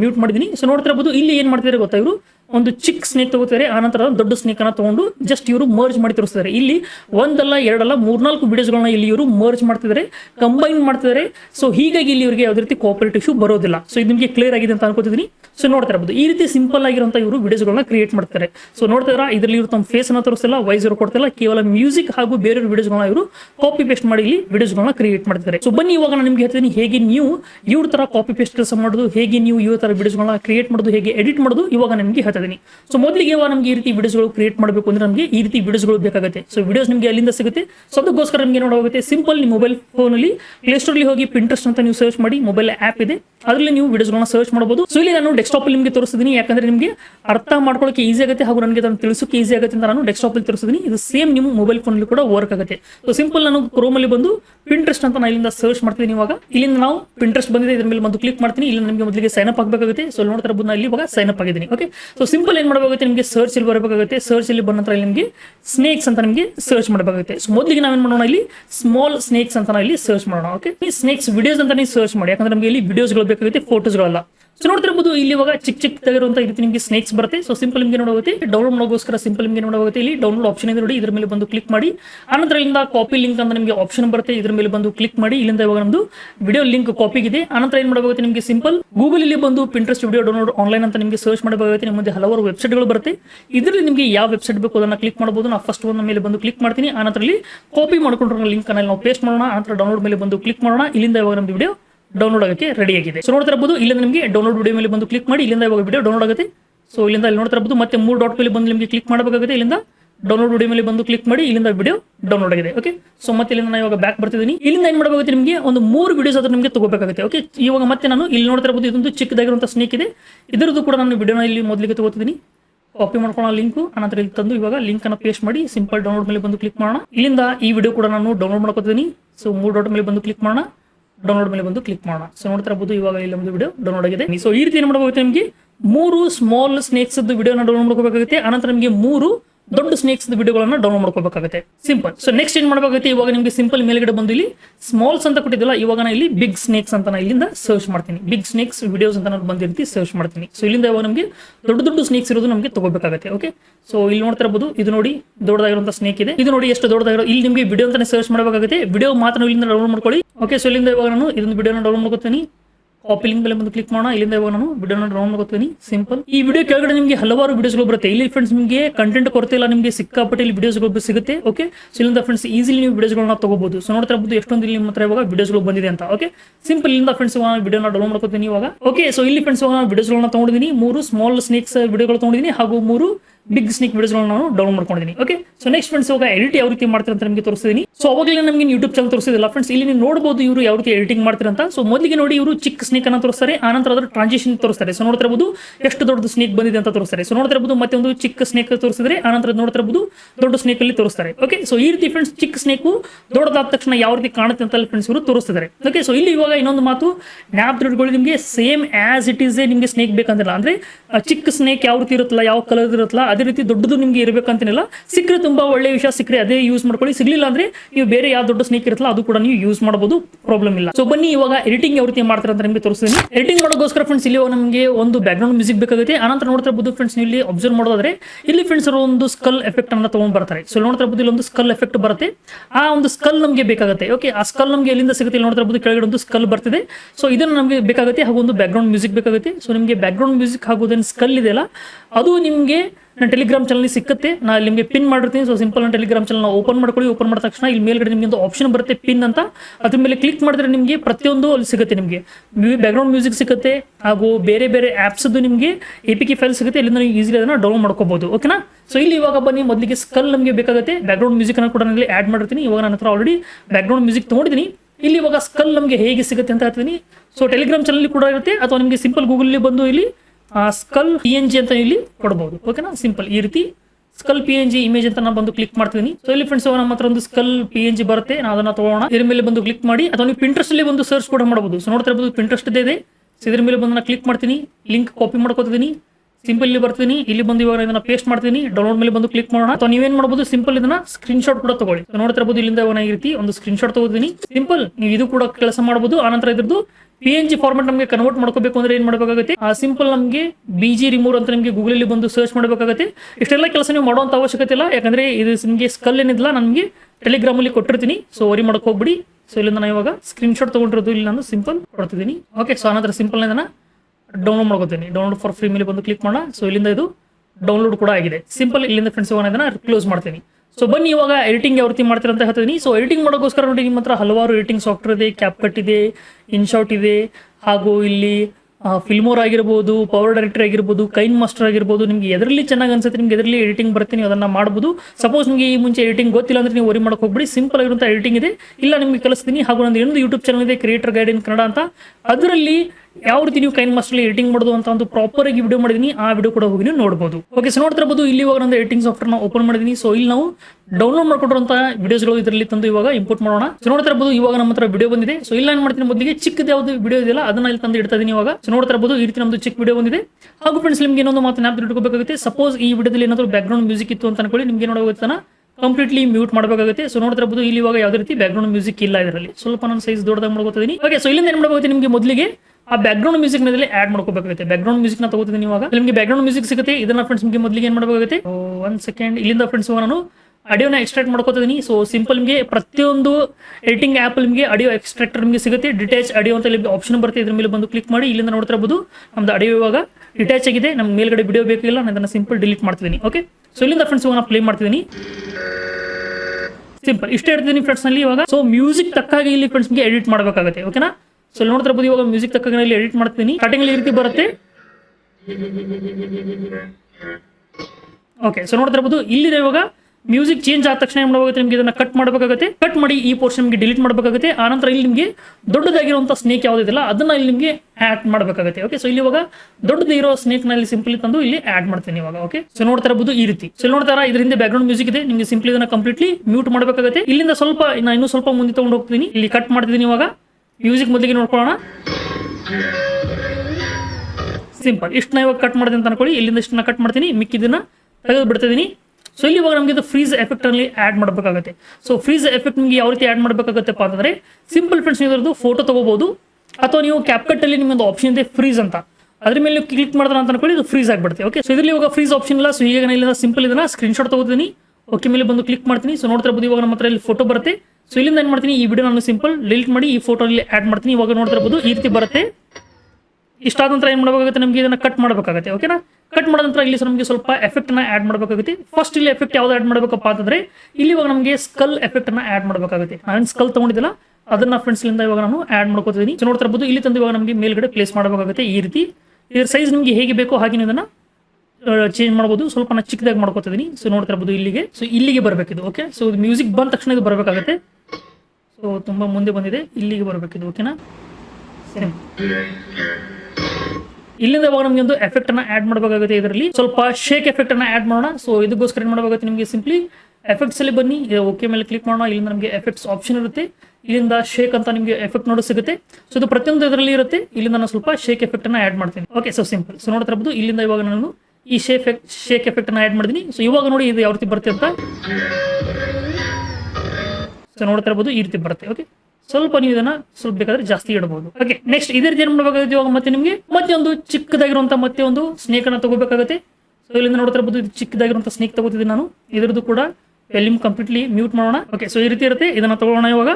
ಮ್ಯೂಟ್ ಮಾಡಿದ್ದೀನಿ. ಸೊ ನೋಡ್ತಿರಬಹುದು, ಇಲ್ಲಿ ಏನ್ ಮಾಡ್ತಿದ್ದಾರೆ ಗೊತ್ತಾ ಇವರು? ಒಂದು ಚಿಕ್ಕ ಸ್ನೇಕ್ ತಗೋತಾರೆ ಆನಂತರ ದೊಡ್ಡ ಸ್ನೇಕ್ ಅನ್ನ ತಗೊಂಡು ಜಸ್ಟ್ ಇವರು ಮರ್ಜ್ ಮಾಡಿ ತೋರಿಸ್ತಾರೆ. ಇಲ್ಲಿ ಒಂದಲ್ಲ, ಎರಡಲ್ಲ, ಮೂರ್ನಾಲ್ಕು ವಿಡಿಯೋಸ್ಗಳನ್ನ ಇಲ್ಲಿ ಇವರು ಮರ್ಜ್ ಮಾಡ್ತಿದ್ದಾರೆ ಕಂಬೈನ್ ಮಾಡ್ತಿದ್ದಾರೆ ಸೊ ಹೀಗಾಗಿ ಇಲ್ಲಿ ಇವರಿಗೆ ಯಾವುದೇ ರೀತಿ ಕೋಪರೇಟಿವ್ ಇಶ್ಯೂ ಬರೋದಿಲ್ಲ. ಸೊ ಇದು ನಿಮಗೆ ಕ್ಲಿಯರ್ ಆಗಿದೆ ಅಂತ ಅನ್ಕೋತಿದ್ದೀನಿ ಸೊ ನೋಡ್ತಾ ಇರಬಹುದು ಈ ರೀತಿ ಸಿಂಪಲ್ ಆಗಿರುವಂತಹ ಇವರು ವಿಡಿಯೋಸ್ಗಳನ್ನ ಕ್ರಿಯೇಟ್ ಮಾಡ್ತಾರೆ. ಸೊ ನೋಡ್ತಾ ಇದ್ರ ಇದರಲ್ಲಿ ಇವರು ತಮ್ಮ ಫೇಸ್ ಅನ್ನ ತೋರಿಸಲ್ಲ ವಾಯ್ಸ್ ಇವರು ಕೊಡ್ತಿಲ್ಲ. ಕೇವಲ ಮ್ಯೂಸಿಕ್ ಹಾಗೂ ಬೇರೆ ವಿಡಿಯೋಸ್ಗಳನ್ನ ಇವರು ಕಾಪಿ ಪೇಸ್ಟ್ ಮಾಡಿ ಇಲ್ಲಿ ವಿಡಿಯೋಸ್ಗಳನ್ನ ಕ್ರಿಯೇಟ್ ಮಾಡ್ತಾರೆ ಸೊ ಬನ್ನಿ, ಇವಾಗ ನಾನು ನಿಮ್ಗೆ ಹೇಳ್ತೀನಿ ಹೇಗೆ ನೀವು ಇವ್ರ ತರ ಕಾಪಿ ಪೇಸ್ಟ್ ಕೆಲಸ ಮಾಡೋದು, ಹೇಗೆ ನೀವು ಇವ್ರ ತರ ವಿಡಿಯೋಸ್ಗಳನ್ನ ಕ್ರಿಯೇಟ್ ಮಾಡೋದು, ಹೇಗೆ ಎಡಿಟ್ ಮಾಡೋದು, ಇವಾಗ ನಿಮಗೆ ಹೇಳ್ತಿದ್ದೀನಿ. ಸೊ ಮೊದಲಿಗೆ ನಮಗೆ ಈ ರೀತಿ ವಿಡಿಯೋಸ್ಗಳು ಕ್ರಿಯೇಟ್ ಮಾಡಬೇಕು ಅಂದ್ರೆ ನಮಗೆ ಈ ರೀತಿ ವಿಡಿಯೋಸ್ಗಳು ಬೇಕಾಗುತ್ತೆ. ಸೊ ವಿಡಿಯೋಸ್ ನಿಮಗೆ ಅಲ್ಲಿಂದ ಸಿಗುತ್ತೆ. ಸೊ ಅದಕ್ಕೋಸ್ಕರ ನಿಮಗೆ ನೋಡೋಗುತ್ತೆ ಸಿಂಪಲ್ ನಿಮ್ಮ ಮೊಬೈಲ್ ಫೋನಲ್ಲಿ ಪ್ಲೇಸ್ಟೋರ್ಲಿ ಹೋಗಿ ಪಿಂಟ್ರೆಸ್ಟ್ ಅಂತ ನೀವು ಸರ್ಚ್ ಮಾಡಿ ಮೊಬೈಲ್ ಆ್ಯಪ್ ಇದೆ. ಅದರಲ್ಲಿ ನೀವು ವಿಡಿಯೋಸ್ಗಳನ್ನ ಸರ್ಚ್ ಮಾಡಬಹುದು ಸೊ ಇಲ್ಲಿ ನಾನು ಡೆಸ್ಕ್ಟಾಪ್ ನಿಮಗೆ ತೋರಿಸ್ತೀನಿ ಯಾಕಂದ್ರೆ ನಿಮಗೆ ಅರ್ಥ ಮಾಡ್ಕೊಳ್ಳೋಕೆ ಈಸಿ ಆಗುತ್ತೆ ಹಾಗೂ ನನಗೆ ಅದನ್ನು ತಿಳಿಸೋಕೆ ಈಸಿ ಆಗುತ್ತೆ ಅಂತ ನಾನು ಡೆಸ್ಕ್ಟಾಪ್ ಅಲ್ಲಿ ತೋರಿಸ್ತೀನಿ ಇದು ಸೇಮ್ ನಿಮ್ಮ ಮೊಬೈಲ್ ಫೋನ್ ಕೂಡ ವರ್ಕ್ ಆಗುತ್ತೆ. ಸೊ ಸಿಂಪಲ್ ನಾನು ಕ್ರೋಮ್ ಅಲ್ಲಿ ಬಂದು ಪಿಂಟ್ರೆಸ್ಟ್ ಅಂತ ನಾನು ಇಲ್ಲಿಂದ ಸರ್ಚ್ ಮಾಡ್ತೀನಿ ಇವಾಗ. ಇಲ್ಲಿಂದ ನಾವು ಪಿಂಟ್ರೆಸ್ಟ್ ಬಂದಿದೆ, ಇದ್ರ ಮೇಲೆ ಬಂದು ಕ್ಲಿಕ್ ಮಾಡ್ತೀನಿ. ಇಲ್ಲಿ ನಮಗೆ ಮೊದಲಿಗೆ ಸೈನ್ ಅಪ್ ಆಗಬೇಕಾಗುತ್ತೆ. ಸೊ ನೋಡ್ತಾ ಬಂದು ನಾನು ಇಲ್ಲಿ ಇವಾಗ ಸೈನ್ ಅಪ್ ಆಗಿದ್ದೀನಿ ಓಕೆ ಸಿಂಪಲ್ ಏನ್ ಮಾಡಬೇಕಾಗುತ್ತೆ? ನಿಮಗೆ ಸರ್ಚ್ ಇಲ್ಲಿ ಬರಬೇಕಾಗುತ್ತೆ. ಸರ್ಚ್ ಇಲ್ಲಿ ಬಂದ ನಂತರ ಇಲ್ಲಿ ನಿಮಗೆ ಸ್ನೇಕ್ಸ್ ಅಂತ ನಿಮಗೆ ಸರ್ಚ್ ಮಾಡಬೇಕಾಗುತ್ತೆ. ಸೊ ಮೊದಲಿಗೆ ನಾವೇನು ಮಾಡೋಣ ಇಲ್ಲಿ? ಸ್ಮಾಲ್ ಸ್ನೇಕ್ಸ್ ಅಂತ ನಾವು ಇಲ್ಲಿ ಸರ್ಚ್ ಮಾಡೋಣ ಓಕೆ ಸ್ನೇಕ್ಸ್ ವಿಡಿಯೋಸ್ ಅಂತ ನೀವು ಸರ್ಚ್ ಮಾಡಿ. ಯಾಕಂದ್ರೆ ನಮಗೆ ಇಲ್ಲಿ ವಿಡಿಯೋಸ್ಗಳು ಬೇಕಾಗುತ್ತೆ ಫೋಟೋಸ್ಗಳಲ್ಲ ಸೊ ನೋಡ್ತಿರ್ಬೋದು, ಇಲ್ಲಿ ಇವಾಗ ಚಿಕ್ಕದಾಗಿರುವಂತ ತೆಗಿರುವಂತ ರೀತಿ ನಿಮಗೆ ಸ್ನೇಕ್ಸ್ ಬರುತ್ತೆ. ಸೊ ಸಿಂಪಲ್ ನಿಮಗೆ ನೋಡೋಗುತ್ತೆ. ಡೌನ್ಲೋಡ್ ಮಾಡೋಗೋಸ್ಕರ ಸಿಂಪಲ್ ನಿಮಗೆ ನೋಡೋಗುತ್ತೆ. ಇಲ್ಲಿ ಡೌನ್ಲೋಡ್ ಆಪ್ಷನ್ ಇದೆ ನೋಡಿ, ಇದ್ರ ಮೇಲೆ ಬಂದು ಕ್ಲಿಕ್ ಮಾಡಿ. ಆನಂತರ ಇಲ್ಲಿಂದ ಕಾಪಿ ಲಿಂಕ್ ಅಂತ ನಿಮಗೆ ಆಪ್ಷನ್ ಬರುತ್ತೆ. ಇದ್ರ ಮೇಲೆ ಬಂದು ಕ್ಲಿಕ್ ಮಾಡಿ. ಇಲ್ಲಿಂದ ಇವಾಗ ನಮ್ದು ವಿಡಿಯೋ ಲಿಂಕ್ ಕಾಪಿ ಇದೆ ಆನಂತರ ಏನ್ ಮಾಡಬೇಕಾಗುತ್ತೆ ನಿಮಗೆ ಸಿಂಪಲ್ ಗೂಗಲ್ ಇಲ್ಲಿ ಬಂದು ಪಿಂಟ್ರೆಸ್ಟ್ ವಿಡಿಯೋ ಡೌನ್ಲೋಡ್ ಆನ್ಲೈನ್ ಅಂತ ನಿಮಗೆ ಸರ್ಚ್ ಮಾಡಬೇಕಾಗುತ್ತೆ. ನಿಮ್ಮ ಮುಂದೆ ಹಲವಾರು ವೆಬ್ಸೈಟ್ಗಳು ಬರುತ್ತೆ. ಇದರಲ್ಲಿ ನಿಮಗೆ ಯಾವ ವೆಬ್ಸೈಟ್ ಬೇಕು ಅದನ್ನ ಕ್ಲಿಕ್ ಮಾಡಬಹುದು ನಾವು ಫಸ್ಟ್ ಒಂದು ಮೇಲೆ ಬಂದು ಕ್ಲಿಕ್ ಮಾಡ್ತೀನಿ. ಆನಂತರ ಕಾಪಿ ಮಾಡ್ಕೊಂಡಿರೋ ಲಿಂಕ್ ನಾವು ಪೇಸ್ಟ್ ಮಾಡೋಣ. ಆನಂತರ ಡೌನ್ಲೋಡ್ ಮೇಲೆ ಬಂದು ಕ್ಲಿಕ್ ಮಾಡೋಣ. ಇಲ್ಲಿಂದ ಇವಾಗ ನಮ್ದು ವಿಡಿಯೋ ಡೌನ್ಲೋಡ್ ಆಗೋಕ್ಕೆ ರೆಡಿ ಆಗಿದೆ. ಸೊ ನೋಡ್ತಾ ಇರಬಹುದು ಇಲ್ಲಿಂದ ನಿಮಗೆ ಡೌನ್ಲೋಡ್ ವಿಡಿಯೋ ಮೇಲೆ ಬಂದು ಕ್ಲಿಕ್ ಮಾಡಿ, ಇಲ್ಲಿಂದ ಇವಾಗ ವಿಡಿಯೋ ಡೌನ್ಲೋಡ್ ಆಗುತ್ತೆ. ಸೊ ಇಲ್ಲಿಂದ ಇಲ್ಲಿ ನೋಡ್ತಾ ಇರಬಹುದು ಮತ್ತೆ ಮೂರು ಡಾಟ್ ಮೇಲೆ ಬಂದು ನಿಮಗೆ ಕ್ಲಿಕ್ ಮಾಡಬೇಕಾಗುತ್ತೆ. ಇಲ್ಲಿಂದ ಡೌನ್ಲೋಡ್ ವಿಡಿಯೋ ಮೇಲೆ ಬಂದು ಕ್ಲಿಕ್ ಮಾಡಿ, ಇಲ್ಲಿಂದ ವಿಡಿಯೋ ಡೌನ್ಲೋಡ್ ಆಗಿದೆ. ಓಕೆ ಸೊ ಮತ್ತೆ ಇಲ್ಲಿಂದ ನಾನು ಇವಾಗ ಬ್ಯಾಕ್ ಬರ್ತಿದ್ದೀನಿ. ಇಲ್ಲಿಂದ ಏನು ಮಾಡಬೇಕಾಗುತ್ತೆ ನಿಮಗೆ? ಒಂದು ಮೂರು ವಿಡಿಯೋಸ್ ಆದ್ರೆ ನಿಮಗೆ ತಗೋಬೇಕಾಗುತ್ತೆ. ಓಕೆ ಇವಾಗ ಮತ್ತೆ ನಾನು ಇಲ್ಲಿ ನೋಡ್ತಾ ಇರಬಹುದು ಇದೊಂದು ಚಿಕ್ಕದಾಗಿರುವಂಥ ಸ್ನೇಕ್ ಇದೆ. ಇದರದ್ದು ಕೂಡ ನಾನು ವಿಡಿಯೋನ ಇಲ್ಲಿ ಮೊದಲಿಗೆ ತಗೋತಿದ್ದೀನಿ. ಕಾಪಿ ಮಾಡ್ಕೊಳ್ಳೋ ಲಿಂಕ್ ಅನಂತರ ಇಲ್ಲಿ ತಂದು ಇವಾಗ ಲಿಂಕ್ ಅನ್ನು ಪೇಸ್ಟ್ ಮಾಡಿ ಸಿಂಪಲ್ ಡೌನ್ಲೋಡ್ ಮೇಲೆ ಬಂದು ಕ್ಲಿಕ್ ಮಾಡೋಣ. ಇಲ್ಲಿಂದ ಈ ವಿಡಿಯೋ ಕೂಡ ನಾನು ಡೌನ್ಲೋಡ್ ಮಾಡ್ಕೋತೀನಿ ಸೊ ಮೂರು ಡಾಟ್ ಮೇಲೆ ಬಂದು ಕ್ಲಿಕ್ ಮಾಡೋಣ. ಡೌನ್ಲೋಡ್ ಮೇಲೆ ಬಂದು ಕ್ಲಿಕ್ ಮಾಡೋಣ. ಸೊ ನೋಡ್ತಾ ಇರಬಹುದು ಇವಾಗ ಇಲ್ಲಿ ಒಂದು ವಿಡಿಯೋ ಡೌನ್ಲೋಡ್ ಆಗಿದೆ. ಸೊ ಈ ರೀತಿ ಏನು ಮಾಡಬೇಕಾಗುತ್ತೆ ನಿಮಗೆ ಮೂರು ಸ್ಮಾಲ್ ಸ್ನೇಕ್ಸ್ ವಿಡಿಯೋನ ಡೌನ್ಲೋಡ್ ಮಾಡ್ಕೋಬೇಕಾಗುತ್ತೆ. ಆನಂತರ ನಿಮಗೆ ಮೂರು ದೊಡ್ಡ ಸ್ನೇಕ್ಸ್ ವಿಡಿಯೋಗಳನ್ನು ಡೌನ್ಲೋಡ್ ಮಾಡ್ಕೋಬೇಕಾಗುತ್ತೆ ಸಿಂಪಲ್ ಸೊ ನೆಕ್ಸ್ಟ್ ಏನ್ ಮಾಡಬೇಕಾಗುತ್ತೆ? ಇವಾಗ ನಿಮಗೆ ಸಿಂಪಲ್ ಮೇಲ್ಗಡೆ ಬಂದು ಇಲ್ಲಿ ಸ್ಮಾಲ್ಸ್ ಅಂತ ಕೊಟ್ಟಿದ್ದಲ್ಲ, ಇವಾಗ ನಾನು ಇಲ್ಲಿ ಬಿಗ್ ಸ್ನೇಕ್ಸ್ ಅಂತ ನಾನು ಇಲ್ಲಿಂದ ಸರ್ಚ್ ಮಾಡ್ತೀನಿ. ಬಿಗ್ ಸ್ನೇಕ್ಸ್ ವಿಡಿಯೋಸ್ ಅಂತ ನಾನು ಬಂದಿರ್ತಿ ರೀತಿ ಸರ್ಚ್ ಮಾಡ್ತೀನಿ. ಸೊ ಇಲ್ಲಿಂದ ಇವಾಗ ನಮಗೆ ದೊಡ್ಡ ದೊಡ್ಡ ಸ್ನೇಕ್ಸ್ ಇರೋದು ನಮಗೆ ತಗೋಬೇಕಾಗುತ್ತೆ ಓಕೆ ಸೊ ಇಲ್ಲಿ ನೋಡ್ತಾ ಇರಬಹುದು ಇದು ನೋಡಿ ದೊಡ್ಡದಾಗಿರುವಂತ ಸ್ನೇಕ್ ಇದೆ. ಇದು ನೋಡಿ ಎಷ್ಟು ದೊಡ್ಡದಾಗಿರೋ, ಇಲ್ಲಿ ನಿಮಗೆ ವಿಡಿಯೋ ಅಂತಾನೆ ಸರ್ಚ್ ಮಾಡಬೇಕಾಗುತ್ತೆ. ವಿಡಿಯೋ ಮಾತ್ರ ಇಲ್ಲಿಂದ ಡೌನ್ಲೋಡ್ ಮಾಡ್ಕೊಳ್ಳಿ. ಓಕೆ ಸೊ ಇಲ್ಲಿಂದ ಇವಾಗ ನಾನು ಇದೊಂದು ವಿಡಿಯೋನ ಡೌನ್ಲೋಡ್ ಮಾಡ್ಕೊತೀನಿ. ಕಾಪಿ ಲಿಂಕ್ ಮೇಲೆ ಬಂದು ಕ್ಲಿಕ್ ಮಾಡೋಣ. ಇಲ್ಲಿಂದ ಇವಾಗ ನಾನು ವಿಡಿಯೋನ ಡೌನ್ಲೋಡ್ ಮಾಡ್ಕೊತೀನಿ ಸಿಂಪಲ್ ಈ ವಿಡಿಯೋ ಕೆಳಗಡೆ ನಿಮಗೆ ಹಲವಾರು ವಿಡಿಯೋಸ್ಗಳು ಬರುತ್ತೆ. ಇಲ್ಲಿ ಫ್ರೆಂಡ್ಸ್ ನಿಮಗೆ ಕಂಟೆಂಟ್ ಕೊರತೆ ಇಲ್ಲ, ನಿಮಗೆ ಸಿಕ್ಕಾಪಟ್ಟೆ ಇಲ್ಲಿ ವಿಡಿಯೋಸ್ಗಳು ಸಿಗುತ್ತೆ ಓಕೆ ಸೊ ಇಲ್ಲಿಂದ ಫ್ರೆಂಡ್ಸ್ ಈಸಿಲಿ ನೀವು ವಿಡಿಯೋಸ್ಗಳನ್ನ ತಗೋಬಹುದು ಸೊ ನೋಡ್ತಾ ಇರಬಹುದು ಎಷ್ಟೊಂದು ಇಲ್ಲಿ ನಿಮ್ಮ ಹತ್ರ ಇವಾಗ ವಿಡಿಯೋಸ್ಗಳು ಬಂದಿದೆ ಅಂತ ಓಕೆ ಸಿಂಪಲ್ ಇಲ್ಲಿಂದ ಫ್ರೆಂಡ್ಸ್ ವಿಡಿಯೋನ ಡೌನ್ಲೋಡ್ ಮಾಡ್ಕೊತೀನಿ ಇವಾಗ ಓಕೆ ಸೊ ಇಲ್ಲಿ ಫ್ರೆಂಡ್ಸ್ ವಿಡಿಯೋಸ್ಗಳನ್ನ ತಗೊಂಡಿದ್ದೀನಿ. ಮೂರು ಸ್ಮಾಲ್ ಸ್ನೇಕ್ಸ್ ವಿಡಿಯೋಗಳು ತಗೊಂಡಿದ್ದೀನಿ. ಹಾಗೂ ಮೂರು ಬಿಗ್ ಸ್ನೇಕ್ ವಿಡಿಯೋಸ್ಗಳನ್ನ ನಾನು ಡೌನ್ಲೋಡ್ ಮಾಡ್ಕೊಂಡಿದ್ದೀನಿ ಓಕೆ ಸೊ ನೆಕ್ಸ್ಟ್ ಫ್ರೆಂಡ್ಸ್ ಇವಾಗ ಎಡಿಟ್ ಯಾವ ರೀತಿ ಮಾಡ್ತಾರೆ ಅಂತ ನಿಮಗೆ ತೋರಿಸ್ತೀನಿ ಸೊ ಅವಾಗಲೇ ನಮಗೆ ಯೂಟ್ಯೂಬ್ ಚಾನಲ್ ತೋರಿಸಿದಿಲ್ಲ ಫ್ರೆಂಡ್ಸ್ ಇಲ್ಲಿ ನೀವು ನೋಡಬಹುದು ಇವರು ಯಾವ ರೀತಿ ಎಡಿಟಿಂಗ್ ಮಾಡ್ತಾರೆ ಅಂತ. ಸೊ ಮೊದಲಿಗೆ ನೋಡಿ ಇವರು ಚಿಕ್ಕ ಸ್ನೇಕ್ ಅನ್ನ ತೋರಿಸ್ತಾರೆ, ಆನಂತರ ಅದರ ಟ್ರಾನ್ಸಿಷನ್ ತೋರಿಸ್ತಾರೆ. ಸೊ ನೋಡ್ತಾ ಇರಬಹುದು ಎಷ್ಟು ದೊಡ್ಡ ಸ್ನೇಕ್ ಬಂದಿದೆ ಅಂತ ತೋರಿಸ್ತಾರೆ. ಸೊ ನೋಡ್ತಾ ಇರಬಹುದು ಮತ್ತೆ ಒಂದು ಚಿಕ್ಕ ಸ್ನೇಕ್ ತೋರಿಸಿದ್ರೆ ಆನಂತರ ನೋಡ್ತಾ ಇರಬಹುದು ದೊಡ್ಡ ಸ್ನೇಕ್ ಅಲ್ಲಿ ತೋರಿಸ್ತಾರೆ. ಓಕೆ ಸೊ ಈ ರೀತಿ ಫ್ರೆಂಡ್ಸ್ ಚಿಕ್ಕ ಸ್ನೇಕು ದೊಡ್ಡದಾದ ತಕ್ಷಣ ಯಾವ ರೀತಿ ಕಾಣುತ್ತೆ ಅಂತ ಫ್ರೆಂಡ್ಸ್ ಇವರು ತೋರಿಸ್ತಾರೆ ಓಕೆ ಸೊ ಇಲ್ಲಿ ಇವಾಗ ಇನ್ನೊಂದು ಮಾತು ನ್ಯಾಪ್ಗಳು ನಿಮಗೆ ಸೇಮ್ ಆಸ್ ಇಟ್ ಈಸ್ ನಿಮಗೆ ಸ್ನೇಕ್ ಬೇಕಂತಿಲ್ಲ ಅಂದ್ರೆ ಚಿಕ್ಕ ಸ್ನೇಕ್ ಯಾವ ರೀತಿ ಇರುತ್ತಲ್ಲ, ಯಾವ ಕಲರ್ ಇರುತ್ತಲ್ಲ ಅದೇ ರೀತಿ ದೊಡ್ಡದು ನಿಮಗೆ ಇರಬೇಕಂತೇನಿಲ್ಲ ಸಿಕ್ಕರೆ ತುಂಬಾ ಒಳ್ಳೆಯ ವಿಷಯ, ಸಿಕ್ಕರೆ ಅದೇ ಯೂಸ್ ಮಾಡ್ಕೊಳ್ಳಿ. ಸಿಗ್ಲಿಲ್ಲ ಅಂದ್ರೆ ನೀವು ಬೇರೆ ಯಾವ ದೊಡ್ಡ ಸ್ನೇಕ್ ಇರುತ್ತಲ್ಲ, ಅದು ಕೂಡ ನೀವು ಯೂಸ್ ಮಾಡಬಹುದು ಪ್ರಾಬ್ಲಮ್ ಇಲ್ಲ. ಸೊ ಬನ್ನಿ ಇವಾಗ ಎಡಿಟಿಂಗ್ ಯಾವ ರೀತಿ ಮಾಡ್ತಾರೆ ಅಂತ ನಿಮಗೆ ತೋರಿಸ್ತೀನಿ. ಎಡಿಟಿಂಗ್ ಮಾಡೋಕ್ಕೋಸ್ಕರ ಫ್ರೆಂಡ್ಸ್ ಇಲ್ಲಿ ನಮಗೆ ಒಂದು ಬ್ಯಾಕ್ಗ್ರೌಂಡ್ ಮ್ಯೂಸಿಕ್ ಬೇಕಾಗುತ್ತೆ. ಆನಂತರ ನೋಡ್ತಾ ಫ್ರೆಂಡ್ಸ್ ಫ್ರೆಂಡ್ಸ್ ಇಲ್ಲಿ ಅಬ್ಸರ್ವ್ ಮಾಡೋದಾದ್ರೆ, ಇಲ್ಲಿ ಫ್ರೆಂಡ್ಸ್ ಅವರು ಒಂದು ಸ್ಕಲ್ ಎಫೆಕ್ಟ್ ಅನ್ನ ತಗೊಂಡ್ ಬರ್ತಾರೆ. ಸೊ ನೋಡ್ತಾ ಇರ್ಬೋದು ಇಲ್ಲಿ ಒಂದು ಸ್ಕಲ್ ಎಫೆಕ್ಟ್ ಬರುತ್ತೆ. ಆ ಒಂದು ಸ್ಕಲ್ ನಮಗೆ ಬೇಕಾಗುತ್ತೆ. ಓಕೆ ಆ ಸ್ಕಲ್ ನಮಗೆ ಎಲ್ಲಿಂದ ಸಿಗುತ್ತೆ ಇಲ್ಲಿ ನೋಡ್ತಾ ಇರ್ಬೋದು, ಕೆಳಗಡೆ ಒಂದು ಸ್ಕಲ್ ಬರ್ತಿದೆ. ಸೊ ಇದನ್ನ ನಮಗೆ ಬೇಕಾಗುತ್ತೆ ಹಾಗೂ ಒಂದು ಬ್ಯಾಕ್ಗ್ರೌಂಡ್ ಮ್ಯೂಸಿಕ್ ಬೇಕಾಗುತ್ತೆ. ಸೊ ನಿಮಗೆ ಬ್ಯಾಕ್ಗ್ರೌಂಡ್ ಮ್ಯೂಸಿಕ್ ಹಾಗೂ ಸ್ಕಲ್ ಇದೆಯಲ್ಲ, ಅದು ನಿಮಗೆ ನನ್ನ ಟೆಲಿಗ್ರಾಮ್ ಚಾನಲ್ ಸಿಕ್ಕುತ್ತೆ. ನಾನು ನಿಮಗೆ ಪಿನ್ ಮಾಡಿರ್ತೀನಿ. ಸೊ ಸಿಂಪಲ್ ನನ್ನ ಟೆಲಿಗ್ರಾಮ್ ಚಾನಲ್ ಓಪನ್ ಮಾಡ್ಕೊಳ್ಳಿ. ಓಪನ್ ಮಾಡಿದ ತಕ್ಷಣ ಇಲ್ಲಿ ಮೇಲ್ಗಡೆ ನಿಮಗೆ ಒಂದು ಆಪ್ಷನ್ ಬರುತ್ತೆ ಪಿನ್ ಅಂತ. ಅದ್ರ ಮೇಲೆ ಕ್ಲಿಕ್ ಮಾಡಿದ್ರೆ ನಿಮಗೆ ಪ್ರತಿಯೊಂದು ಅಲ್ಲಿ ಸಿಗುತ್ತೆ ನಿಮಗೆ. ಬ್ಯಾಕ್ಗ್ರೌಂಡ್ ಮ್ಯೂಸಿಕ್ ಸಿಗುತ್ತೆ, ಹಾಗೂ ಬೇರೆ ಬೇರೆ ಆ್ಯಪ್ಸ್ದು ನಿಮಗೆ ಎ ಪಿ ಕೆ ಫೈಲ್ ಸಿಗುತ್ತೆ. ಇಲ್ಲಿಂದ ನೀವು ಈಸಿಲಿ ಅದನ್ನು ಡೌನ್ಲೋಡ್ ಮಾಡ್ಕೋಬಹುದು ಓಕೆನಾ ಸೊ ಇಲ್ಲಿ ಇವಾಗ ಬನ್ನಿ. ಮೊದಲಿಗೆ ಸ್ಕಲ್ ನಮಗೆ ಬೇಕಾಗುತ್ತೆ. ಬ್ಯಾಕ್ಗ್ರೌಂಡ್ ಮ್ಯೂಸಿಕ್ ಅನ್ನು ಕೂಡ ನಾನು ಆ್ಯಡ್ ಮಾಡಿರ್ತೀನಿ ಇವಾಗ ನನ್ನ ಹತ್ರ ಆಲ್ರೆಡಿ ಬ್ಯಾಕ್ಗ್ರೌಂಡ್ ಮ್ಯೂಸಿಕ್ ತೊಗೊಂಡಿದ್ದೀನಿ ಇಲ್ಲಿ ಇವಾಗ ಸ್ಕಲ್ ನಮಗೆ ಹೇಗೆ ಸಿಗುತ್ತೆ ಅಂತ ಹೇಳ್ತೀನಿ. ಸೊ ಟೆಲಿಗ್ರಾಮ್ ಚಾನಲ್ ಕೂಡ ಇರುತ್ತೆ. ಅಥವಾ ನಿಮಗೆ ಸಿಂಪಲ್ ಗೂಗಲ್ ಬಂದು ಇಲ್ಲಿ ಸ್ಕಲ್ ಪಿ ಎನ್ ಜಿ ಅಂತ ಇಲ್ಲಿ ಕೊಡಬಹುದು ಓಕೆನಾ ಸಿಂಪಲ್ ಈ ರೀತಿ skull P N G image ಅಂತ ನಾನು ಬಂದು ಕ್ಲಿಕ್ ಮಾಡ್ತೀನಿ ಸೊ ಇಲ್ಲಿ ಫ್ರೆಂಡ್ಸ್ ನಮ್ಮ ಹತ್ರ ಒಂದು ಸ್ಕಲ್ ಪಿ ಎನ್ ಜಿ ಬರುತ್ತೆ. ನಾವು ಅದನ್ನ ತಗೋಣ ಇದ್ರ ಮೇಲೆ ಬಂದು ಕ್ಲಿಕ್ ಮಾಡಿ. ಅಥವಾ ನೀವು Pinterest ಅಲ್ಲಿ ಬಂದು ಸರ್ಚ್ ಕೂಡ ಮಾಡಬಹುದು ಸೊ ನೋಡ್ತಾ ಇರ್ಬೋದು, Pinterest ಇದೆ. ಇದ್ರ ಮೇಲೆ ಬಂದು ನಾನು ಕ್ಲಿಕ್ ಮಾಡ್ತೀನಿ. ಲಿಂಕ್ ಕಾಪಿ ಮಾಡ್ಕೋತೀನಿ ಸಿಂಪಲ್ ಇಲ್ಲಿ ಬರ್ತೀನಿ ಇಲ್ಲಿ ಬಂದು ಇವಾಗ ಇದನ್ನ ಪೇಸ್ಟ್ ಮಾಡ್ತೀನಿ ಡೌನ್ಲೋಡ್ ಮೇಲೆ ಬಂದು ಕ್ಲಿಕ್ ಮಾಡೋಣ. ಅಥವಾ ನೀವೇನ್ ಮಾಡಬಹುದು ಸಿಂಪಲ್ ಇದನ್ನ ಸ್ಕ್ರೀನ್ ಶಾಟ್ ಕೂಡ ತಗೊಳ್ಳಿ. ನೋಡ್ತಾ ಇರ್ಬೋದು, ಇಲ್ಲಿಂದ ಈ ರೀತಿ ಒಂದು ಸ್ಕ್ರೀನ್ ಶಾಟ್ ತಗೋತೀನಿ ಸಿಂಪಲ್ ನೀವು ಇದು ಕೂಡ ಕೆಲಸ ಮಾಡಬಹುದು ಆನಂತರ ಇದ್ರದ್ದು ಪಿ ಎನ್ ಜಿ ಫಾರ್ಮೆಟ್ ನಮಗೆ ಕನ್ವರ್ಟ್ ಮಾಡ್ಕೋಬೇಕು ಅಂದ್ರೆ ಏನ್ ಮಾಡಬೇಕಾಗುತ್ತೆ? ಆ ಸಿಂಪಲ್ ನಮಗೆ ಬಿ ಜಿ ರಿಮೂವ್ ಅಂತ ನಿಮಗೆ ಗೂಗಲ್ ಅಲ್ಲಿ ಬಂದು ಸರ್ಚ್ ಮಾಡಬೇಕಾಗುತ್ತೆ. ಇಷ್ಟೆಲ್ಲ ಕೆಲಸ ನೀವು ಮಾಡುವಂತ ಅವಶ್ಯಕತೆ ಇಲ್ಲ. ಯಾಕಂದ್ರೆ ಇದು ನಿಮಗೆ ಸ್ಕಲ್ ಏನಿಲ್ಲ ನಮಗೆ ಟೆಲಿಗ್ರಾಮ್ ಅಲ್ಲಿ ಕೊಟ್ಟಿರ್ತೀನಿ. ಸೊ ವರಿ ಮಾಡಕ್ ಹೋಗ್ಬಿಡಿ. ಸೊ ಇಲ್ಲಿಂದ ನಾನು ಇವಾಗ ಸ್ಕ್ರೀನ್ ಶಾಟ್ ತಗೊಂಡಿರೋದು ಇಲ್ಲಿ ನಾನು ಸಿಂಪಲ್ ಕೊಡ್ತಿದ್ದೀನಿ. ಓಕೆ ಸೊ ಆನಂತರ ಸಿಂಪಲ್ ಇದನ್ನ ಡೌನ್ಲೋಡ್ ಮಾಡ್ಕೋತೀನಿ. ಡೌನ್ಲೋಡ್ ಫಾರ್ ಫ್ರೀ ಮೇಲೆ ಬಂದು ಕ್ಲಿಕ್ ಮಾಡೋಣ. ಸೊ ಇಲ್ಲಿಂದ ಇದು ಡೌನ್ಲೋಡ್ ಕೂಡ ಆಗಿದೆ. ಸಿಂಪಲ್ ಇಲ್ಲಿಂದ ಫ್ರೆಂಡ್ಸ್ ಇದನ್ನ ಕ್ಲೋಸ್ ಮಾಡ್ತೀನಿ. ಸೊ ಬನ್ನಿ, ಇವಾಗ ಎಡಿಟಿಂಗ್ ಯಾವ ರೀತಿ ಮಾಡ್ತೀರ ಅಂತ ಹೇಳ್ತೀನಿ ಸೊ ಎಡಿಟಿಂಗ್ ಮಾಡೋಕ್ಕೋಸ್ಕರ ನೋಡಿ, ನಿಮ್ಮ ಹತ್ರ ಹಲವಾರು ಎಡಿಟಿಂಗ್ ಸಾಫ್ಟ್ವೇರ್ ಇದೆ. ಕ್ಯಾಪ್ಕಟ್ ಇದೆ ಇನ್ಶಾಟ್ ಇದೆ. ಹಾಗೂ ಇಲ್ಲಿ ಫಿಲ್ಮೋರ್ ಆಗಿರ್ಬೋದು ಪವರ್ ಡೈರೆಕ್ಟರ್ ಆಗಿರ್ಬೋದು ಕೈನ್ ಮಾಸ್ಟರ್ ಆಗಿರ್ಬೋದು. ನಿಮಗೆ ಎದರಲ್ಲಿ ಚೆನ್ನಾಗಿ ಅನ್ಸುತ್ತೆ, ನಿಮ್ಗೆ ಎದರಲ್ಲಿ ಎಡಿಟಿಂಗ್ ಬರ್ತೀನಿ ಅದನ್ನ ಮಾಡ್ಬೋದು. ಸಪೋಸ್ ನಿಮಗೆ ಈ ಮುಂಚೆ ಎಡಿಟಿಂಗ್ ಗೊತ್ತಿಲ್ಲ ಅಂದ್ರೆ ನೀವು ವರಿ ಮಾಡೋಕೆ ಹೋಗ್ಬಿಡಿ. ಸಿಂಪಲ್ ಆಗಿರುವಂಥ ಎಡಿಟಿಂಗ್ ಇದೆ. ಇಲ್ಲ, ನಿಮಗೆ ಕಲಿಸ್ತೀನಿ ಹಾಗೂ ನಂದು ಇನ್ನೊಂದು ಯೂಟ್ಯೂಬ್ ಚಾನಲ್ ಇದೆ ಕ್ರಿಯೇಟರ್ ಗೈಡ್ ಇನ್ ಕನ್ನಡ ಅಂತ. ಅದರಲ್ಲಿ ಯಾವ ರೀತಿ ನೀವು ಕೈನ್ ಮಾಸ್ಟರ್ ಎಡಿಟಿಂಗ್ ಮಾಡೋದು ಅಂತ ಒಂದು ಪ್ರಾಪರ್ ಆಗಿ ವಿಡಿಯೋ ಮಾಡಿದೀನಿ, ಆ ವಿಡಿಯೋ ಕೂಡ ಹೋಗಿ ನೀವು ನೋಡಬಹುದು ಓಕೆ ಸೊ ನೋಡ್ತಾ ಇರ್ಬೋದು ಇಲ್ಲಿ ಇವಾಗ ನಂದು ಎಡಿಟಿಂಗ್ ಸಾಫ್ಟ್ವೇರ್ ಓಪನ್ ಮಾಡಿದೀನಿ. ಸೊ ಇಲ್ಲಿ ನಾವು ಡೌನ್ಲೋಡ್ ಮಾಡ್ಕೊಂಡಿರುವಂತ ವಿಡಿಯೋಸ್ಗಳು ಇದರಲ್ಲಿ ತಂದು ಇವಾಗ ಇಂಪೋರ್ಟ್ ಮಾಡೋಣ. ಸೊ ನೋಡ್ತಾ ಇರಬಹುದು ಇವಾಗ ನಮ್ಮ ಹತ್ರ ವಿಡಿಯೋ ಬಂದಿದೆ. ಸೊ ಇಲ್ಲಿ ಏನ್ ಮಾಡ್ತೀನಿ ಮೊದಲಿಗೆ ಚಿಕ್ಕದ ಯಾವ್ದು ವಿಡಿಯೋ ಇದೆಯಲ್ಲ, ಅದನ್ನ ಇಲ್ಲಿ ತಂದು ಇಡ್ತಾ ಇದೀನಿ ಇವಾಗ. ಸೊ ನೋಡ್ತಾ ಇರ್ಬೋದು ಈ ರೀತಿ ನಮ್ದು ಚಿಕ್ಕ ವಿಡಿಯೋ ಬಂದಿದೆ. ಹಾಗೂ ಫ್ರೆಂಡ್ಸ್ ನಿಮ್ಗೆ ಇನ್ನೊಂದು ಮಾತು ನಾಪ್ ಇಟ್ಕೋಬೇಕಾಗುತ್ತೆ. ಸಪೋಸ್ ಈ ವಿಡಿಯೋದಲ್ಲಿ ಏನಾದ್ರು ಬ್ಯಾಕ್ ಗ್ರೌಂಡ್ ಮ್ಯೂಸಿಕ್ ಇತ್ತು ಅಂತ ಅನ್ಕೊಳ್ಳಿ, ನಿಮ್ಗೆ ನೋಡಬೇಕಾಗುತ್ತೆ ಕಂಪ್ಲೀಟ್ಲಿ ಮ್ಯೂಟ್ ಮಾಡಬೇಕಾಗುತ್ತೆ. ಸೊ ನೋಡ್ತಾ ಇರಬಹುದು ಇಲ್ಲಿ ಇವಾಗ ಯಾವ ರೀತಿ ಬ್ಯಾಕ್ ಗ್ರೌಂಡ್ ಮ್ಯೂಸಿಕ್ ಇಲ್ಲ ಇದರಲ್ಲಿ. ಸ್ವಲ್ಪ ನಾನು ಸೈಜ್ ದೊಡ್ಡದಾಗ ಮಾಡ್ಕೋತೀನಿ ಓಕೆ ಸೊ ಇಲ್ಲಿಂದ ಏನ್ ಮಾಡಬೇಕು ನಿಮಗೆ ಮೊದಲಿಗೆ ಆ ಬ್ಯಾಕ್ ಗ್ರೌಂಡ್ ಮ್ಯೂಸಿಕ್ನಲ್ಲಿ ಆಡ್ ಮಾಡ್ಕೋಬೇಕಾಗುತ್ತೆ. ಬ್ಯಾಕ್ ಗ್ರೌಂಡ್ ಮ್ಯೂಸಿಕ್ನ ತಗೋತಿದ್ದೀನಿ ಇವಾಗ. ನಿಮಗೆ ಬ್ಯಾಕ್ ಗ್ರೌಂಡ್ ಮ್ಯೂಸಿಕ್ ಸಿಗುತ್ತೆ. ಇದನ್ನ ಫ್ರೆಂಡ್ಸ್ ನಿಮಗೆ ಮೊದಲಿಗೆ ಏನು ಮಾಡಬೇಕಾಗುತ್ತೆ? ಒನ್ ಸೆಕೆಂಡ್ ಇಲ್ಲಿಂದ ಫ್ರೆಂಡ್ಸ್ ನಾನು ಆಡಿಯೋನ ಎಕ್ಸ್ಟ್ರಾಕ್ಟ್ ಮಾಡ್ಕೋತಿದ್ದೀನಿ. ಸೊ ಸಿಂಪಲ್ ನಿಮಗೆ ಪ್ರತಿಯೊಂದು ಎಡಿಟಿಂಗ್ ಆ್ಯಪ್ ನಿಮಗೆ ಆಡಿಯೋ ಎಕ್ಸ್ಟ್ರಾಕ್ಟರ್ ನಿಮಗೆ ಸಿಗುತ್ತೆ. ಡಿಟ್ಯಾಚ್ ಆಡಿಯೋ ಅಂತ ಇಲ್ಲಿ ಆಪ್ಷನ್ ಬರುತ್ತೆ. ಇದ್ರ ಮೇಲೆ ಬಂದು ಕ್ಲಿಕ್ ಮಾಡಿ ಇಲ್ಲಿಂದ ನೋಡ್ತಾ ಇರ್ಬೋದು. ನಮ್ದು ಆಡಿಯೋ ಇವಾಗ ಡಿಟ್ಯಾಚ್ ಆಗಿದೆ. ನಮ್ಗೆ ಮೇಲ್ಗಡೆ ವಿಡಿಯೋ ಬೇಕಿಲ್ಲ. ನಾನು ಅದನ್ನ ಸಿಂಪಲ್ ಡಿಲೀಟ್ ಮಾಡ್ತಿದ್ದೀನಿ. ಓಕೆ ಸೊ ಇಲ್ಲಿಂದ ಫ್ರೆಂಡ್ಸ್ ಇವಾಗ ನಾನು ಪ್ಲೇ ಮಾಡ್ತಿದ್ದೀನಿ. ಸಿಂಪಲ್ ಇಷ್ಟೇ ಇರ್ತೀನಿ ಫ್ರೆಂಡ್ಸ್ನಲ್ಲಿ ಇವಾಗ. ಸೊ ಮ್ಯೂಸಿಕ್ ತಕ್ಕಾಗಿ ಇಲ್ಲಿ ಫ್ರೆಂಡ್ಸ್ ನಿಮಗೆ ಎಡಿಟ್ ಮಾಡಬೇಕಾಗುತ್ತೆ. ಓಕೆನಾ ಸೊ ಇಲ್ಲಿ ಇರ್ಬೋದು ಇವಾಗ ಮ್ಯೂಸಿಕ್ ತಕ್ಕಾಗಿ ಇಲ್ಲಿ ಎಡಿಟ್ ಮಾಡ್ತೀನಿ. ಸ್ಟಾರ್ಟಿಂಗ್ ಈ ರೀತಿ ಬರುತ್ತೆ. ಓಕೆ ಸೊ ನೋಡ್ತಾ ಇರ್ಬೋದು ಇಲ್ಲಿ ಇವಾಗ. ಮ್ಯೂಸಿಕ್ ಚೇಂಜ್ ಆದ ತಕ್ಷಣ ಏನು ಮಾಡಬೇಕಾಗುತ್ತೆ ನಿಮಗೆ ಇದನ್ನ ಕಟ್ ಮಾಡಬೇಕಾಗುತ್ತೆ. ಕಟ್ ಮಾಡಿ ಈ ಪೋರ್ಷನ್ ನಿಮಗೆ ಡಿಲೀಟ್ ಮಾಡಬೇಕಾಗುತ್ತೆ. ಆನಂತರ ಇಲ್ಲಿ ನಿಮಗೆ ದೊಡ್ಡದಾಗಿರುವಂಥ ಸ್ನೇಕ್ ಯಾವುದಿಲ್ಲ ಅದನ್ನ ಇಲ್ಲಿ ನಿಮಗೆ ಆಡ್ ಮಾಡಬೇಕಾಗುತ್ತೆ. ಓಕೆ ಸೊ ಇಲ್ಲಿ ಇವಾಗ ದೊಡ್ಡದಿರೋ ಸ್ನೇಕ್ನಲ್ಲಿ ಸಿಂಪಲಿ ತಂದು ಇಲ್ಲಿ ಆಡ್ ಮಾಡ್ತೀನಿ ಇವಾಗ. ಓಕೆ ಸೊ ನೋಡ್ತಾ ಇರಬಹುದು ಈ ರೀತಿ. ಸೊ ನೋಡ್ತಾರ, ಇದರಿಂದ ಬ್ಯಾಕ್ ಗ್ರೌಂಡ್ ಮ್ಯೂಸಿಕ್ ಇದೆ. ನಿಮಗೆ ಸಿಂಪಲಿ ಇದನ್ನ ಕಂಪ್ಲೀಟ್ಲಿ ಮ್ಯೂಟ್ ಮಾಡಬೇಕಾಗುತ್ತೆ. ಇಲ್ಲಿಂದ ಸ್ವಲ್ಪ ನಾನು ಇನ್ನೂ ಸ್ವಲ್ಪ ಮುಂದೆ ತಗೊಂಡು ಹೋಗ್ತೀನಿ. ಇಲ್ಲಿ ಕಟ್ ಮಾಡ್ತಿದ್ದೀನಿ ಇವಾಗ. ಮ್ಯೂಸಿಕ್ ಮೊದಲಿಗೆ ನೋಡ್ಕೊಳ್ಳೋಣ. ಸಿಂಪಲ್ ಇಷ್ಟನ್ನ ಇವಾಗ ಕಟ್ ಮಾಡಿದೆ ಅಂತ ಅನ್ಕೊಳ್ಳಿ. ಇಲ್ಲಿಂದ ಇಷ್ಟನ್ನ ಕಟ್ ಮಾಡ್ತೀನಿ. ಮಿಕ್ಕಿದ್ದನ್ನ ತೆಗೆದು ಬಿಡ್ತಿದ್ದೀನಿ ಸೊ ಇಲ್ಲಿ ಇವಾಗ ನಮಗೆ ಇದು ಫ್ರೀಸ್ ಎಫೆಕ್ಟ್ ಅಲ್ಲಿ ಆಡ್ ಮಾಡಬೇಕಾಗುತ್ತೆ. ಸೊ ಫ್ರೀಸ್ ಎಫೆಕ್ಟ್ ನಿಮಗೆ ಯಾವ ರೀತಿ ಆ್ಯಡ್ ಮಾಡಬೇಕಾಗುತ್ತೆಪ್ಪ ಅಂತಂದ್ರೆ ಸಿಂಪಲ್ ಫ್ರೆಂಡ್ಸ್ ನೀವು ಫೋಟೋ ತೊಗೋಬೋದು. ಅಥವಾ ನೀವು ಕ್ಯಾಪ್ಕಟ್ಟಲ್ಲಿ ನಿಮ್ಮೊಂದು ಆಪ್ಷನ್ ಇದೆ ಫ್ರೀಸ್ ಅಂತ. ಅದ್ರ ಮೇಲೆ ನೀವು ಕ್ಲಿಕ್ ಮಾಡಿದ್ರೆ ಅಂತ ಅನ್ಕೊಳ್ಳಿ, ಇದು ಫ್ರೀಸ್ ಆಗಿಬಿಡುತ್ತೆ ಓಕೆ ಸೊ ಇದರಲ್ಲಿ ಇವಾಗ ಫ್ರೀಸ್ ಆಪ್ಷನ್ ಇಲ್ಲ. ಸೊ ಈಗ ಇಲ್ಲಿಂದ ಸಿಂಪಲ್ ಇದನ್ನ ಸ್ಕ್ರೀನ್ಶಾಟ್ ತೊಗೋತೀನಿ ಓಕೆ ಮೇಲೆ ಬಂದು ಕ್ಲಿಕ್ ಮಾಡ್ತೀನಿ. ಸೊ ನೋಡ್ತಾ ಇವಾಗ ನಮ್ಮ ಹತ್ರ ಇಲ್ಲಿ ಫೋಟೋ ಬರುತ್ತೆ. ಸೊ ಇಲ್ಲಿಂದ ಏನು ಮಾಡ್ತೀನಿ? ಈ ವಿಡಿಯೋ ನಾನು ಸಿಂಪಲ್ ಡಿಲೀಟ್ ಮಾಡಿ ಈ ಫೋಟೋ ಆಡ್ ಮಾಡ್ತೀನಿ. ಇವಾಗ ನೋಡ್ತಾ ಇರಬಹುದು ಈ ರೀತಿ ಬರುತ್ತೆ. ಇಷ್ಟಾದ ನಂತರ ಏನು ಮಾಡಬೇಕಾಗುತ್ತೆ? ನಮಗೆ ಇದನ್ನ ಕಟ್ ಮಾಡಬೇಕಾಗುತ್ತೆ ಓಕೆನಾ ಕಟ್ ಮಾಡಿದ ನಂತರ ಇಲ್ಲಿ ನಮಗೆ ಸ್ವಲ್ಪ ಎಫೆಕ್ಟ್ನ ಆಡ್ ಮಾಡಬೇಕಾಗುತ್ತೆ. ಫಸ್ಟ್ ಇಲ್ಲಿ ಎಫೆಕ್ಟ್ ಯಾವ್ದು ಆಡ್ ಮಾಡಬೇಕಪ್ಪ ಅಂತಂದ್ರೆ, ಇಲ್ಲಿ ಇವಾಗ ನಮಗೆ ಸ್ಕಲ್ ಎಫೆಕ್ಟ್ ಅನ್ನ ಆಡ್ ಮಾಡಬೇಕಾಗುತ್ತೆ. ನಾನು ಸ್ಕಲ್ ತೊಗೊಂಡಿದ್ದಲ್ಲ, ಅದನ್ನ ಫ್ರೆಂಡ್ಸ್ ಇಲ್ಲಿಂದ ಇವಾಗ ನಾನು ಆಡ್ ಮಾಡ್ಕೋತಿದ್ದೀನಿ ನೋಡ್ತಾ ಇರ್ಬೋದು, ಇಲ್ಲಿ ತಂದು ಇವಾಗ ನಮಗೆ ಮೇಲ್ಗಡೆ ಪ್ಲೇಸ್ ಮಾಡಬೇಕಾಗುತ್ತೆ ಈ ರೀತಿ. ಇದ್ರ ಸೈಜ್ ನಿಮಗೆ ಹೇಗೆ ಬೇಕೋ ಹಾಗೆ ಇದನ್ನ ಚೇಂಜ್ ಮಾಡ್ಬೋದು. ಸ್ವಲ್ಪ ನಾನು ಚಿಕ್ಕದಾಗಿ ಮಾಡ್ಕೋತಿದ್ದೀನಿ ಸೊ ನೋಡ್ತಾ ಇರಬಹುದು ಇಲ್ಲಿಗೆ. ಸೊ ಇಲ್ಲಿಗೆ ಬರಬೇಕಿದು ಓಕೆ ಸೊ ಮ್ಯೂಸಿಕ್ ಬಂದ ತಕ್ಷಣ ಇದು ಬರಬೇಕಾಗುತ್ತೆ. ಸೊ ತುಂಬಾ ಮುಂದೆ ಬಂದಿದೆ. ಇಲ್ಲಿಗೆ ಬರಬೇಕಿದು ಓಕೆನಾ ಸರಿ. ಇಲ್ಲಿಂದ ಅವಾಗ ನಮಗೆ ಒಂದು ಎಫೆಕ್ಟ್ ಅನ್ನ ಆಡ್ ಮಾಡಬೇಕಾಗುತ್ತೆ ಇದರಲ್ಲಿ. ಸ್ವಲ್ಪ ಶೇಕ್ ಎಫೆಕ್ಟ್ ಅನ್ನ ಆಡ್ ಮಾಡೋಣ. ಸೊ ಇದಕ್ಕೋಸ್ಕರ ಏನು ಮಾಡಬೇಕಾಗುತ್ತೆ ನಿಮಗೆ ಸಿಂಪ್ಲಿ ಎಫೆಕ್ಟ್ಸ್ ಅಲ್ಲಿ ಬನ್ನಿ. ಓಕೆ ಮೇಲೆ ಕ್ಲಿಕ್ ಮಾಡೋಣ. ಇಲ್ಲಿಂದ ನಮಗೆ ಎಫೆಕ್ಟ್ಸ್ ಆಪ್ಷನ್ ಇರುತ್ತೆ. ಇಲ್ಲಿಂದ ಶೇಕ್ ಅಂತ ನಿಮಗೆ ಎಫೆಕ್ಟ್ ನೋಡೋ ಸಿಗುತ್ತೆ. ಸೊ ಇದು ಪ್ರತಿಯೊಂದು ಇದರಲ್ಲಿ ಇರುತ್ತೆ. ಇಲ್ಲಿಂದ ನಾನು ಸ್ವಲ್ಪ ಶೇಕ್ ಎಫೆಕ್ಟ್ ಅನ್ನ ಆಡ್ ಮಾಡ್ತೀನಿ. ಓಕೆ ಸೊ ಸಿಂಪಲ್ ಸೊ ನೋಡ್ತಾ ಇರ್ಬೋದು. ಇಲ್ಲಿಂದ ಇವಾಗ ನಾನು ಈ ಶೇಕ್ ಶೇಕ್ ಎಫೆಕ್ಟ್ ಅನ್ನ ಆಡ್ ಮಾಡಿದೀನಿ. ಸೊ ಇವಾಗ ನೋಡಿ ಇದು ಯಾವ ರೀತಿ ಬರುತ್ತೆ ಅಂತ. ಸೊ ನೋಡ್ತಾ ಇರ್ಬೋದು, ಈ ರೀತಿ ಬರುತ್ತೆ. ಓಕೆ ಸ್ವಲ್ಪ ನೀವು ಇದನ್ನ ಸ್ವಲ್ಪ ಬೇಕಾದ್ರೆ ಜಾಸ್ತಿ ಇಡಬಹುದು ಓಕೆ ನೆಕ್ಸ್ಟ್ ಇದೇ ರೀತಿ ಏನು ಇವಾಗ ಮತ್ತೆ ನಿಮಗೆ? ಮತ್ತೆ ಒಂದು ಚಿಕ್ಕದಾಗಿರುವಂತ ಮತ್ತೆ ಒಂದು ಸ್ನೇಕ್ ಅನ್ನ ತಗೋಬೇಕಾಗುತ್ತೆ. ಸೊ ಇಲ್ಲಿಂದ ನೋಡ್ತಾ ಇರ್ಬೋದು, ಇದು ಚಿಕ್ಕದಾಗಿರುವಂತ ಸ್ನೇಕ್ ತಗೋತಿದ್ದೀನಿ ನಾನು. ಇದರದ್ದು ಕೂಡ ಎಲ್ಲಿಮ್ ಕಂಪ್ಲೀಟ್ಲಿ ಮ್ಯೂಟ್ ಮಾಡೋಣ. ಓಕೆ ಸೊ ಈ ರೀತಿ ಇರುತ್ತೆ. ಇದನ್ನ ತಗೊಳ್ಳೋಣ ಇವಾಗ.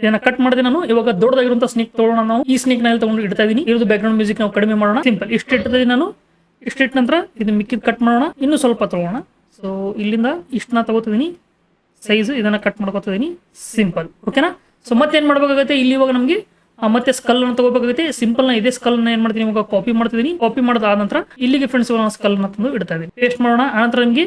ಇದನ್ನ ಕಟ್ ಮಾಡಿದೆ ನಾನು. ಇವಾಗ ದೊಡ್ಡದಾಗಿರುವಂತ ಸ್ನೇಕ್ ತಗೊಳ್ಳೋಣ ನಾವು. ಈ ಸ್ನೇಕ್ನಲ್ಲಿ ತಗೊಂಡು ಇಡ್ತಾ ಇದೀನಿ ಇರೋದು ಬ್ಯಾಕ್ ಗ್ರೌಂಡ್ ಮ್ಯೂಸಿಕ್ ನಾವು ಕಡಿಮೆ ಮಾಡೋಣ. ಸಿಂಪಲ್ ಇಷ್ಟು ಇಟ್ಟಿದ್ದೀನಿ ನಾನು. ಇಷ್ಟು ಇಟ್ಟ ನಂತರ ಇದು ಮಿಕ್ಕಿದ್ ಕಟ್ ಮಾಡೋಣ. ಇನ್ನೂ ಸ್ವಲ್ಪ ತಗೊಳ್ಳೋಣ. ಸೊ ಇಲ್ಲಿಂದ ಇಷ್ಟನ್ನ ತಗೋತಿದ್ದೀನಿ. ಸೈಜ್ ಇದನ್ನ ಕಟ್ ಮಾಡ್ಕೊತಿದ್ದೀನಿ ಸಿಂಪಲ್, ಓಕೆನಾ? ಸೊ ಮತ್ತೆ ಏನ್ ಮಾಡಬೇಕಾಗುತ್ತೆ? ಇಲ್ಲಿ ಇವಾಗ ನಮಗೆ ಮತ್ತೆ ಸ್ಕಲ್ ಅನ್ನು ತಗೋಬೇಕಾಗುತ್ತೆ. ಸಿಂಪಲ್ನ ಇದೇ ಸ್ಕಲ್ನ ಏನ್ ಮಾಡ್ತೀನಿ, ಇವಾಗ ಕಾಪಿ ಮಾಡ್ತಿದ್ದೀನಿ ಕಾಪಿ ಮಾಡಿದ ಆದ ನಂತರ ಇಲ್ಲಿಗೆ ಫ್ರೆಂಡ್ಸ್ ಸ್ಕಲ್ನ ತಂದು ಇಡ್ತಾ ಇದೀನಿ ಪೇಸ್ಟ್ ಮಾಡೋಣ ಆನಂತರ ನಮಗೆ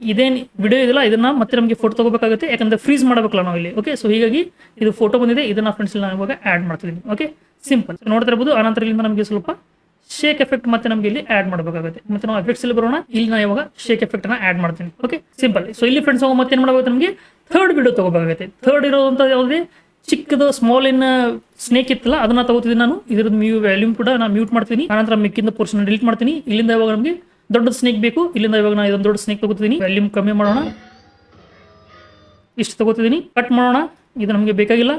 ಇದೇನು ವಿಡಿಯೋ ಇದೆಲ್ಲ ಇದನ್ನ ಮತ್ತೆ ನಮಗೆ ಫೋಟೋ ತಗೋಬೇಕಾಗುತ್ತೆ. ಯಾಕಂದ್ರೆ ಫ್ರೀಸ್ ಮಾಡಬೇಕಲ್ಲ ನಾವು ಇಲ್ಲಿ ಓಕೆ ಸೊ ಹೀಗಾಗಿ ಇದು ಫೋಟೋ ಬಂದಿದೆ. ಇದನ್ನ ಫ್ರೆಂಡ್ಸ್ ನಾನು ಇವಾಗ ಆಡ್ ಮಾಡ್ತಿದ್ದೀನಿ ಓಕೆ ಸಿಂಪಲ್ ನೋಡ್ತಾ ಇರ್ಬೋದು. ಆನಂತರ ಇಲ್ಲಿಂದ ನಮಗೆ ಸ್ವಲ್ಪ ಶೇಕ್ ಎಫೆಕ್ಟ್ ಮತ್ತೆ ನಮಗೆ ಇಲ್ಲಿ ಆಡ್ ಮಾಡಬೇಕಾಗುತ್ತೆ. ಮತ್ತೆ ನಾವು ಎಫೆಕ್ಟ್ಸ್ ಅಲ್ಲಿ ಬರೋಣ. ಇಲ್ಲಿ ನಾನು ಇವಾಗ ಶೇಕ್ ಎಫೆಕ್ಟ್ ಅನ್ನ ಆಡ್ ಮಾಡ್ತೀನಿ. ಓಕೆ ಸಿಂಪಲ್ ಸೊ ಇಲ್ಲಿ ಫ್ರೆಂಡ್ಸ್ ಮತ್ತೆ ಏನು ಮಾಡಬೇಕು ನಮಗೆ? ಥರ್ಡ್ ವಿಡಿಯೋ ತಗೋಬೇಕಾಗುತ್ತೆ. ಥರ್ಡ್ ಇರೋದಂತ ಯಾವುದೇ ಚಿಕ್ಕದು ಸ್ಮಾಲ್ ಇನ್ ಸ್ನೇಕ್ ಇತ್ತಲ್ಲ, ಅದನ್ನ ತಗೋತಿದ್ದೀನಿ ನಾನು. ಇದ್ರದ್ದು ಮ್ಯೂ ವ್ಯಾಲ್ಯೂಮ್ ಕೂಡ ನಾನು ಮ್ಯೂಟ್ ಮಾಡ್ತೀನಿ. ಆನಂತರ ಮಿಕ್ಕಿಂದ ಪೋರ್ಷನ್ ಡಿಲೀಟ್ ಮಾಡ್ತೀನಿ. ಇಲ್ಲಿಂದ ಇವಾಗ ನಮಗೆ ದೊಡ್ಡ ಸ್ನೇಕ್ ಬೇಕು. ಇಲ್ಲಿಂದ ಇವಾಗ ನಾನು ಇದೊಂದು ದೊಡ್ಡ ಸ್ನೇಕ್ ತಗೋತಿದ್ದೀನಿ ವ್ಯಾಲ್ಯೂಮ್ ಕಮ್ಮಿ ಮಾಡೋಣ. ಇಷ್ಟು ತಗೋತಿದ್ದೀನಿ ಕಟ್ ಮಾಡೋಣ. ಇದು ನಮಗೆ ಬೇಕಾಗಿಲ್ಲ.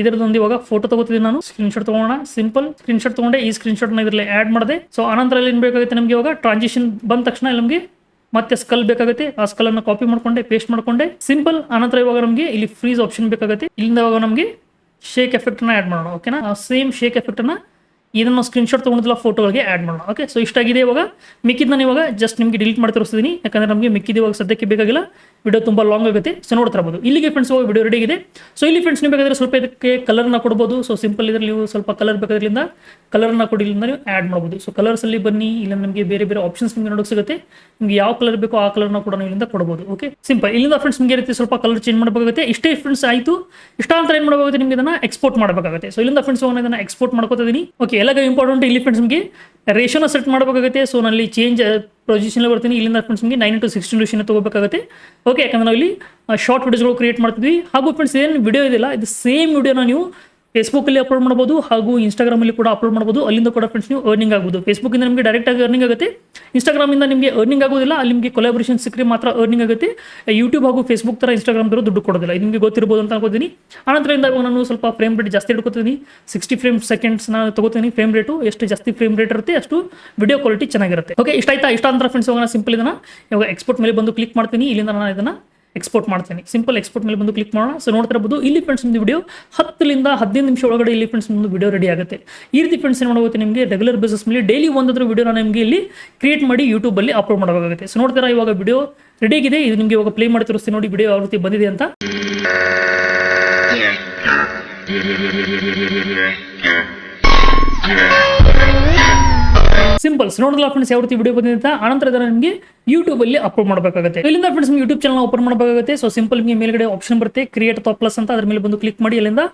ಇದರದೊಂದು ಇವಾಗ ಫೋಟೋ ತಗೋತಿದ್ದೀನಿ ನಾನು. ಸ್ಕ್ರೀನ್ಶಾಟ್ ತಗೋಣ. ಸಿಂಪಲ್ ಸ್ಕ್ರೀನ್ಶಾಟ್ ತಗೊಂಡೆ. ಈ ಸ್ಕ್ರೀನ್ಶಾಟ್ನ ಇದರಲ್ಲಿ ಆ್ಯಡ್ ಮಾಡಿದೆ. ಸೊ ಆನಂತರ ಇಲ್ಲಿ ಬೇಕಾಗುತ್ತೆ ನಮಗೆ ಇವಾಗ? ಟ್ರಾನ್ಸಿಷನ್ ಬಂದ ತಕ್ಷಣ ಇಲ್ಲಿ ನಮಗೆ ಮತ್ತೆ ಸ್ಕಲ್ ಬೇಕಾಗುತ್ತೆ. ಆ ಸ್ಕಲ್ ಅನ್ನು ಕಾಪಿ ಮಾಡ್ಕೊಂಡೆ ಪೇಸ್ಟ್ ಮಾಡ್ಕೊಂಡೆ. ಸಿಂಪಲ್ ಆನಂತರ ಇವಾಗ ನಮಗೆ ಇಲ್ಲಿ ಫ್ರೀಸ್ ಆಪ್ಷನ್ ಬೇಕಾಗುತ್ತೆ. ಇಲ್ಲಿಂದ ಇವಾಗ ನಮಗೆ ಶೇಕ್ ಎಫೆಕ್ಟ್ ಎಫೆಕ್ಟ್ನ ಆ್ಯಡ್ ಮಾಡೋಣ. ಓಕೆನಾ ಸೇಮ್ ಶೇಕ್ ಎಫೆಕ್ಟನ್ನು ಇದನ್ನು ಸ್ಕ್ರೀನ್ಶಾಟ್ ತೊಗೊಂಡಿಲ್ಲ ಫೋಟೋಗಳಿಗೆ ಆ್ಯಡ್ ಮಾಡೋಣ. ಓಕೆ ಸೊ ಇಷ್ಟಾಗಿದೆ ಇವಾಗ. ನಾನು ಇವಾಗ ಜಸ್ಟ್ ನಿಮಗೆ ಡಿಲೀಟ್ ಮಾಡಿ ತೋರಿಸ್ತೀನಿ ಯಾಕಂದ್ರೆ ನಮಗೆ ಮಿಕ್ಕಿದ ಇವಾಗ ಸದ್ಯಕ್ಕೆ ಬೇಕಾಗಿಲ್ಲ. ವಿಡಿಯೋ ತುಂಬ ಲಾಂಗ್ ಆಗುತ್ತೆ. ಸೊ ನೋಡ್ತಾರಬೋದು ಇಲ್ಲಿಗೆ ಫ್ರೆಂಡ್ಸ್ ಇವಾಗ ವಿಡಿಯೋ ರೆಡಿ ಇದೆ ಸೊ ಇಲ್ಲಿ ಫ್ರೆಂಡ್ಸ್ ನೀವು ಬೇಕಾದರೆ ಸ್ವಲ್ಪ ಇದಕ್ಕೆ ಕಲರ್ನ ಕೊಡ್ಬೋದು. ಸೊ ಸಿಂಪಲ್ ಇದರಲ್ಲಿ ನೀವು ಸ್ವಲ್ಪ ಕಲರ್ ಬೇಕಾದ್ರಿಂದ ಕಲರ್ನ ಕೊಡಿ ನೀವು ಆ್ಯಡ್ ಮಾಡ್ಬೋದು. ಸೊ ಕಲರ್ಸಲ್ಲಿ ಬನ್ನಿ. ಇಲ್ಲ ನಿಮಗೆ ಬೇರೆ ಬೇರೆ ಆಪ್ಷನ್ಸ್ ನಿಮಗೆ ನೋಡೋಕೆ ಸಿಗುತ್ತೆ. ನಿಮಗೆ ಯಾವ ಕಲರ್ ಬೇಕೋ ಆ ಕಲರ್ನ ಕೂಡ ನೀವು ಇಲ್ಲಿಂದ ಕೊಡ್ಬೋದು. ಓಕೆ ಸಿಂಪಲ್ ಇಲ್ಲಿಂದ ಫ್ರೆಂಡ್ಸ್ ನಿಮಗೆ ರೀತಿ ಸ್ವಲ್ಪ ಕಲರ್ ಚೇಂಜ್ ಮಾಡಬೇಕಾಗುತ್ತೆ. ಇಷ್ಟೇ ಫ್ರೆಂಡ್ಸ್ ಆಯಿತು. ಇಷ್ಟ ಅಂತ ಏನು ಮಾಡಬೇಕಾಗುತ್ತೆ? ನಿಮಗೆ ಇದನ್ನು ಎಕ್ಸ್ಪೋರ್ಟ್ ಮಾಡಬೇಕಾಗುತ್ತೆ. ಸೊ ಇಲ್ಲಿಂದ ಫ್ರೆಂಡ್ಸ್ ಇದನ್ನ ಎಕ್ಸ್ಪೋರ್ಟ್ ಮಾಡ್ಕೋತಿದ್ದೀನಿ ಓಕೆ ಎಲ್ಲ ಇಂಪಾರ್ಟೆಂಟ್ ಇಲ್ಲಿ ಫ್ರೆಂಡ್ಸ್ ನಿಮಗೆ. ರೇಷನ್ ಸೆಟ್ ಮಾಡಬೇಕಾಗುತ್ತೆ. ಸೊ ನಲ್ಲಿ ಚೇಂಜ್ ಪೊಸಿಷನ್ ಬರ್ತೀನಿ. ಇಲ್ಲಿಂದ ಫ್ರೆಂಡ್ಸ್ ನಿಮಗೆ ನೈನ್ ಟು ಸಿಕ್ಸ್ಟೀನ್ ರೇಷನ್ ತಗೋಬೇಕಾಗುತ್ತೆ. ಓಕೆ ಯಾಕಂದ್ರೆ ನಾವು ಇಲ್ಲಿ ಶಾರ್ಟ್ ವಿಡಿಯೋಸ್ಗಳು ಕ್ರಿಯೇಟ್ ಮಾಡ್ತಿದ್ವಿ. ಹಾಗೂ ಫ್ರೆಂಡ್ಸ್ ಏನು ವಿಡಿಯೋ ಇದೆಯಲ್ಲ ಇದು ಸೇಮ್ ವಿಡಿಯೋನ ನೀವು ಫೇಸ್ಬುಕ್ಕಲ್ಲಿ ಅಪ್ಲೋಡ್ ಮಾಡ್ಬೋದು ಹಾಗೂ ಇನ್ಸ್ಟಾಗ್ರಾಮಲ್ಲಿ ಕೂಡ ಅಪ್ಲೋಡ್ ಮಾಡ್ಬೋದು ಅಲ್ಲಿಂದ ಕೂಡ ಫ್ರೆಂಡ್ಸ್ ನೀವು ಅರ್ನಿಂಗ್ ಆಗ್ಬೋದು ಫೇಸ್ಬುಕ್ಕಿಂದ ನಿಮಗೆ ಡೈರೆಕ್ಟಾಗಿ ಅರ್ನಿಂಗ್ ಆಗುತ್ತೆ. ಇನ್ಸ್ಟಾಗ್ರಾಮಿಂದ ನಿಮಗೆ ಅರ್ನಿಂಗ್ ಆಗೋದಿಲ್ಲ ಅಲ್ಲಿ ನಿಮಗೆ ಕೊಲಾಬ್ರೇಷನ್ ಸಿಕ್ಕರೆ ಮಾತ್ರ ಅರ್ನಿಂಗ್ ಆಗುತ್ತೆ. ಯೂಟ್ಯೂಬ್ ಹಾಗೂ ಫೇಸ್ಬುಕ್ ಥರ ಇನ್ಸ್ಟಾಗ್ರಾಮ್ ಥರ ದುಡ್ಡು ಕೊಡೋದಿಲ್ಲ. ಇದು ನಿಮಗೆ ಗೊತ್ತಿರ್ಬೋದು ಅಂತ ಅನ್ಕೋತೀನಿ. ಆನಂತರದಿಂದ ಇವಾಗ ನಾನು ಸ್ವಲ್ಪ ಫ್ರೇಮ್ ರೇಟ್ ಜಾಸ್ತಿ ಹಿಡ್ಕೊತೀನಿ. ಸಿಕ್ಸ್ಟಿ ಫ್ರೇಮ್ ಸೆಕೆಂಡ್ಸ್ ನಾನು ತಗೋತೀನಿ ಫ್ರೇಮ್ ರೇಟು ಎಷ್ಟು ಜಾಸ್ತಿ ಫ್ರೇಮ್ ರೇಟ್ ಇರುತ್ತೆ ಅಷ್ಟು ವಿಡಿಯೋ ಕ್ವಾಲಿಟಿ ಚೆನ್ನಾಗಿರುತ್ತೆ. ಓಕೆ ಇಷ್ಟ ಆಯ್ತಾ? ಇಷ್ಟ ಅಂತ ಫ್ರೆಂಡ್ಸ್ ಇವಾಗ ಸಿಂಪಲ್ ಇದನ್ನ. ಇವಾಗ ಎಕ್ಸ್ಪೋರ್ಟ್ ಮೇಲೆ ಬಂದು ಕ್ಲಿಕ್ ಮಾಡ್ತೀನಿ. ಇಲ್ಲಿಂದ ನಾನು ಇದನ್ನ ಎಕ್ಸ್ಪೋರ್ಟ್ ಮಾಡ್ತೀನಿ. ಸಿಂಪಲ್ ಎಕ್ಸ್ಪೋರ್ಟ್ ಮೇಲೆ ಬಂದು ಕ್ಲಿಕ್ ಮಾಡೋಣ. ಸೊ ನೋಡ್ತಾ ಇರಬಹುದು ಇಲ್ಲಿ ಫ್ರೆಂಡ್ಸ್ ಒಂದು ವಿಡಿಯೋ ಹತ್ತರಿಂದ ಹದಿನೈದು ನಿಮಿಷ ಒಳಗಡೆ ಇಲ್ಲಿ ಫ್ರೆಂಡ್ಸ್ ಒಂದು ವಿಡಿಯೋ ರೆಡಿ ಆಗುತ್ತೆ. ಈ ರೀತಿ ಫ್ರೆಂಡ್ಸ್ ಏನು ಮಾಡಬೇಕು ನಿಮಗೆ ರೆಗ್ಯುಲರ್ ಬೇಸಿಸ್ ಮೇಲೆ ಡೈಲಿ ಒಂದಾದ್ರೂ ವಿಡಿಯೋನ ನಿಮಗೆ ಇಲ್ಲಿ ಕ್ರಿಯೇಟ್ ಮಾಡಿ ಯೂಟ್ಯೂಬಲ್ಲಿ ಅಪ್ಲೋಡ್ ಮಾಡಬೇಕಾಗುತ್ತೆ ಸೊ ನೋಡ್ತೀರಾ ಇವಾಗ ವಿಡಿಯೋ ರೆಡಿ ಆಗಿದೆ. ಇದು ನಿಮಗೆ ಇವಾಗ ಪ್ಲೇ ಮಾಡಿ ತೋರಿಸ್ತೀನಿ ನೋಡಿ ವಿಡಿಯೋ ಯಾವ ರೀತಿ ಬಂದಿದೆ ಅಂತ. ಸಿಂಪಲ್ಸ್ ನೋಡಿದ್ರಲ್ಲ ಫ್ರೆಂಡ್ಸ್ ಯಾವ ರೀತಿ ವಿಡಿಯೋ ಬಂದಿದೆ ಅಂತ? ಆನಂತರ ನಿಮಗೆ ಯೂಟ್ಯೂಬಲ್ಲಿ ಅಪ್ಲೋಡ್ ಮಾಡಬೇಕಾಗುತ್ತೆ. ಇಲ್ಲಿಂದ ಫ್ರೆಂಡ್ಸ್ ನಿಮ್ಗೆ ಯೂಟ್ಯೂಬ್ ಚಾನಲ್ ಓಪನ್ ಮಾಡಬೇಕಾಗುತ್ತೆ. ಸೊ ಸಿಂಪಲ್ ನಿಮಗೆ ಮೇಲ್ಗಡೆ ಆಪ್ಷನ್ ಬರುತ್ತೆ. ಕ್ರಿಯೇಟ್ ಟಾಪ್ ಪ್ಲಸ್ ಅಂತ ಅದರ ಮೇಲೆ ಬಂದು ಕ್ಲಿಕ್ ಮಾಡಿ. ಅಲ್ಲಿಂದ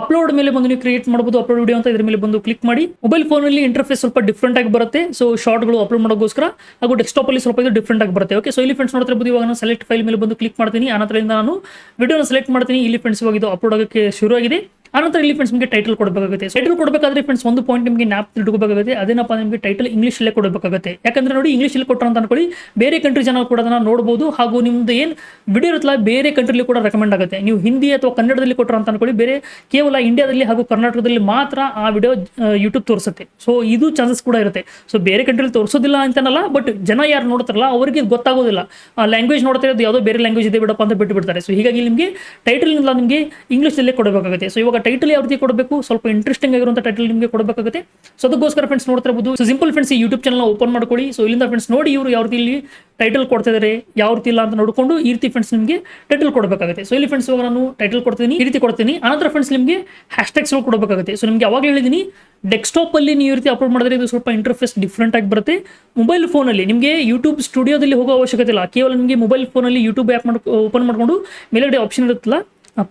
ಅಪ್ಲೋಡ್ ಮೇಲೆ ಬಂದು ನೀವು ಕ್ರಿಯೇಟ್ ಮಾಡಬಹುದು ಅಪ್ಲೋಡ್ ವಿಡಿಯೋ ಅಂತ ಇದ್ರ ಮೇಲೆ ಬಂದು ಕ್ಲಿಕ್ ಮಾಡಿ. ಮೊಬೈಲ್ ಫೋನ್ ಅಲ್ಲಿ ಇಂಟರ್ಫೇಸ್ ಸ್ವಲ್ಪ ಡಿಫ್ರೆಂಟ್ ಆಗಿ ಬರುತ್ತೆ. ಸೊ ಶಾರ್ಟ್ಗಳು ಅಪ್ಲೋಡ್ ಮಾಡೋಕ್ಕೋಸ್ಕರ ಹಾಗೂ ಡೆಸ್ಕ್ಟಾಪ್ ಅಲ್ಲಿ ಸ್ವಲ್ಪ ಇದು ಡಿಫ್ರೆಂಟ್ ಆಗಿ ಬರುತ್ತೆ. ಓಕೆ ಸೊ ಇಲ್ಲಿ ಫ್ರೆಂಡ್ಸ್ ನೋಡ್ತಿರ್ಬೋದು, ಇವಾಗ ನಾನು ಸೆಲೆಕ್ಟ್ ಫೈಲ್ ಮೇಲೆ ಬಂದು ಕ್ಲಿಕ್ ಮಾಡ್ತೀನಿ. ಆನಂತರದಿಂದ ನಾನು ವಿಡಿಯೋನ ಸೆಲೆಕ್ಟ್ ಮಾಡ್ತೀನಿ. ಇಲ್ಲಿ ಫ್ರೆಂಡ್ಸ್ ಇವಾಗ ಇದು ಅಪ್ಲೋಡ್ ಆಗೋಕ್ಕೆ ಶುರು ಆಗಿದೆ ಆನಂತರ ಇಲ್ಲಿ ಫ್ರೆಂಡ್ಸ್ ನಿಮಗೆ ಟೈಟಲ್ ಕೊಡಬೇಕಾಗುತ್ತೆ. ಟೈಟಲ್ ಕೊಡಬೇಕಾದ್ರೆ ಫ್ರೆಂಡ್ಸ್ ಒಂದು ಪಾಯಿಂಟ್ ನಿಮಗೆ ನ್ಯಾಪ್ ತಿಳ್ಕೋಬೇಕಾಗುತ್ತೆ ಅದೇನಪ್ಪ ನಿಮಗೆ ಟೈಟಲ್ ಇಂಗ್ಲಿಷ್ ಅಲ್ಲೇ ಕೊಡಬೇಕಾಗುತ್ತೆ. ಯಾಕಂದ್ರೆ ನೋಡಿ ಇಂಗ್ಲಿಷ್ ಅಲ್ಲಿ ಕೊಟ್ಟರು ಅಂತ ಅನ್ಕೊಳ್ಳಿ, ಬೇರೆ ಕಂಟ್ರಿ ಜನ ಕೂಡ ಅದನ್ನ ನೋಡಬಹುದು ಹಾಗೂ ನಿಮ್ದು ಏನು ವಿಡಿಯೋ ಇರುತ್ತಲ್ಲ ಬೇರೆ ಕಂಟ್ರಿಲಿ ಕೂಡ ರೆಕಮೆಂಡ್ ಆಗುತ್ತೆ. ನೀವು ಹಿಂದಿ ಅಥವಾ ಕನ್ನಡದಲ್ಲಿ ಕೊಟ್ಟರು ಅಂತ ಅನ್ಕೊಳ್ಳಿ, ಬೇರೆ ಕೇವಲ ಇಂಡಿಯಾದಲ್ಲಿ ಹಾಗೂ ಕರ್ನಾಟಕದಲ್ಲಿ ಮಾತ್ರ ಆ ವಿಡಿಯೋ ಯೂಟ್ಯೂಬ್ ತೋರಿಸುತ್ತೆ. ಸೊ ಇದು ಚಾನ್ಸಸ್ ಕೂಡ ಇರುತ್ತೆ. ಸೊ ಬೇರೆ ಕಂಟ್ರಿಲಿ ತೋರಿಸೋದಿಲ್ಲ ಅಂತನಲ್ಲ ಬಟ್ ಜನ ಯಾರು ನೋಡ್ತಾರಲ್ಲ, ಅವರಿಗೆ ಗೊತ್ತಾಗೋದಿಲ್ಲ. ಆ ಲ್ಯಾಂಗ್ವೇಜ್ ನೋಡ್ತಾ ಇರೋದು ಯಾವುದೋ ಬೇರೆ ಲ್ಯಾಂಗ್ವೇಜ್ ಇದೆ ಬಿಡಪ್ಪ ಅಂತ ಬಿಟ್ಟು ಬಿಡ್ತಾರೆ ಸೊ ಹೀಗಾಗಿ ನಿಮಗೆ ಟೈಟಲ್ ನಿಮಗೆ ಇಂಗ್ಲೀಷಲ್ಲೇ ಕೊಡಬೇಕಾಗುತ್ತೆ. ಸೊ ಇವಾಗ ಟೈಟಲ್ ಯಾವ ರೀತಿ ಕೊಡಬೇಕು? ಸ್ವಲ್ಪ ಇಂಟ್ರೆಸ್ಟಿಂಗ್ ಆಗಿರುವಂಥ ಟೈಟಲ್ ನಿಮಗೆ ಕೊಡಬೇಕಾಗುತ್ತೆ. ಸೊ ಅದಕ್ಕೋಸ್ಕರ ಫ್ರೆಂಡ್ಸ್ ನೋಡ್ತಾ ಇರ್ಬೋದು ಸೊ ಸಿಂಪಲ್ ಫ್ರೆಂಡ್ಸ್ ಈ ಯೂಟ್ಯೂಬ್ ಚಾನಲ್ ಓಪನ್ ಮಾಡ್ಕೊಳ್ಳಿ. ಸೊ ಇಲ್ಲಿಂದ ಫ್ರೆಂಡ್ಸ್ ನೋಡಿ ಇವರು ಯಾವ ರೀತಿ ಇಲ್ಲಿ ಟೈಟಲ್ ಕೊಡ್ತಾ ಇದ್ದಾರೆ ಯಾವ ರೀತಿ ಇಲ್ಲ ಅಂತ ನೋಡಿಕೊಂಡು ಈ ರೀತಿ ಫ್ರೆಂಡ್ಸ್ ನಿಮಗೆ ಟೈಟಲ್ ಕೊಡಬೇಕಾಗುತ್ತೆ. ಸೊ ಇಲ್ಲಿ ಫ್ರೆಂಡ್ಸ್ ಇವಾಗ ನಾನು ಟೈಟಲ್ ಕೊಡ್ತೀನಿ, ಈ ರೀತಿ ಕೊಡ್ತೀನಿ. ಅನಂತರ ಫ್ರೆಂಡ್ಸ್ ನಿಮಗೆ ಹ್ಯಾಶ್ಟ್ಯಾಗ್ಸ್ ಕೊಡಬೇಕಾಗುತ್ತೆ. ಸೊ ನಿಮಗೆ ಅವಾಗ ಹೇಳಿದ್ದೀನಿ ಡೆಸ್ಕ್ಟಾಪ್ ಅಲ್ಲಿ ನೀವು ಈ ರೀತಿ ಅಪ್ಲೋಡ್ ಮಾಡಿದ್ರೆ ಇದು ಸ್ವಲ್ಪ ಇಂಟರ್ಫೇಸ್ ಡಿಫ್ರೆಂಟ್ ಆಗಿ ಬರುತ್ತೆ. ಮೊಬೈಲ್ ಫೋನಲ್ಲಿ ನಿಮಗೆ ಯೂಟ್ಯೂಬ್ ಸ್ಟುಡಿಯೋದಲ್ಲಿ ಹೋಗೋ ಅವಶ್ಯಕತೆ ಇಲ್ಲ. ಕೇವಲ ನಿಮಗೆ ಮೊಬೈಲ್ ಫೋನಲ್ಲಿ ಯೂಟ್ಯೂಬ್ ಆ್ಯಪ್ ಮಾಡಿ ಓಪನ್ ಮಾಡ್ಕೊಂಡು ಮೇಲ್ಗಡೆ ಆಪ್ಷನ್ ಇರುತ್ತಲ್ಲ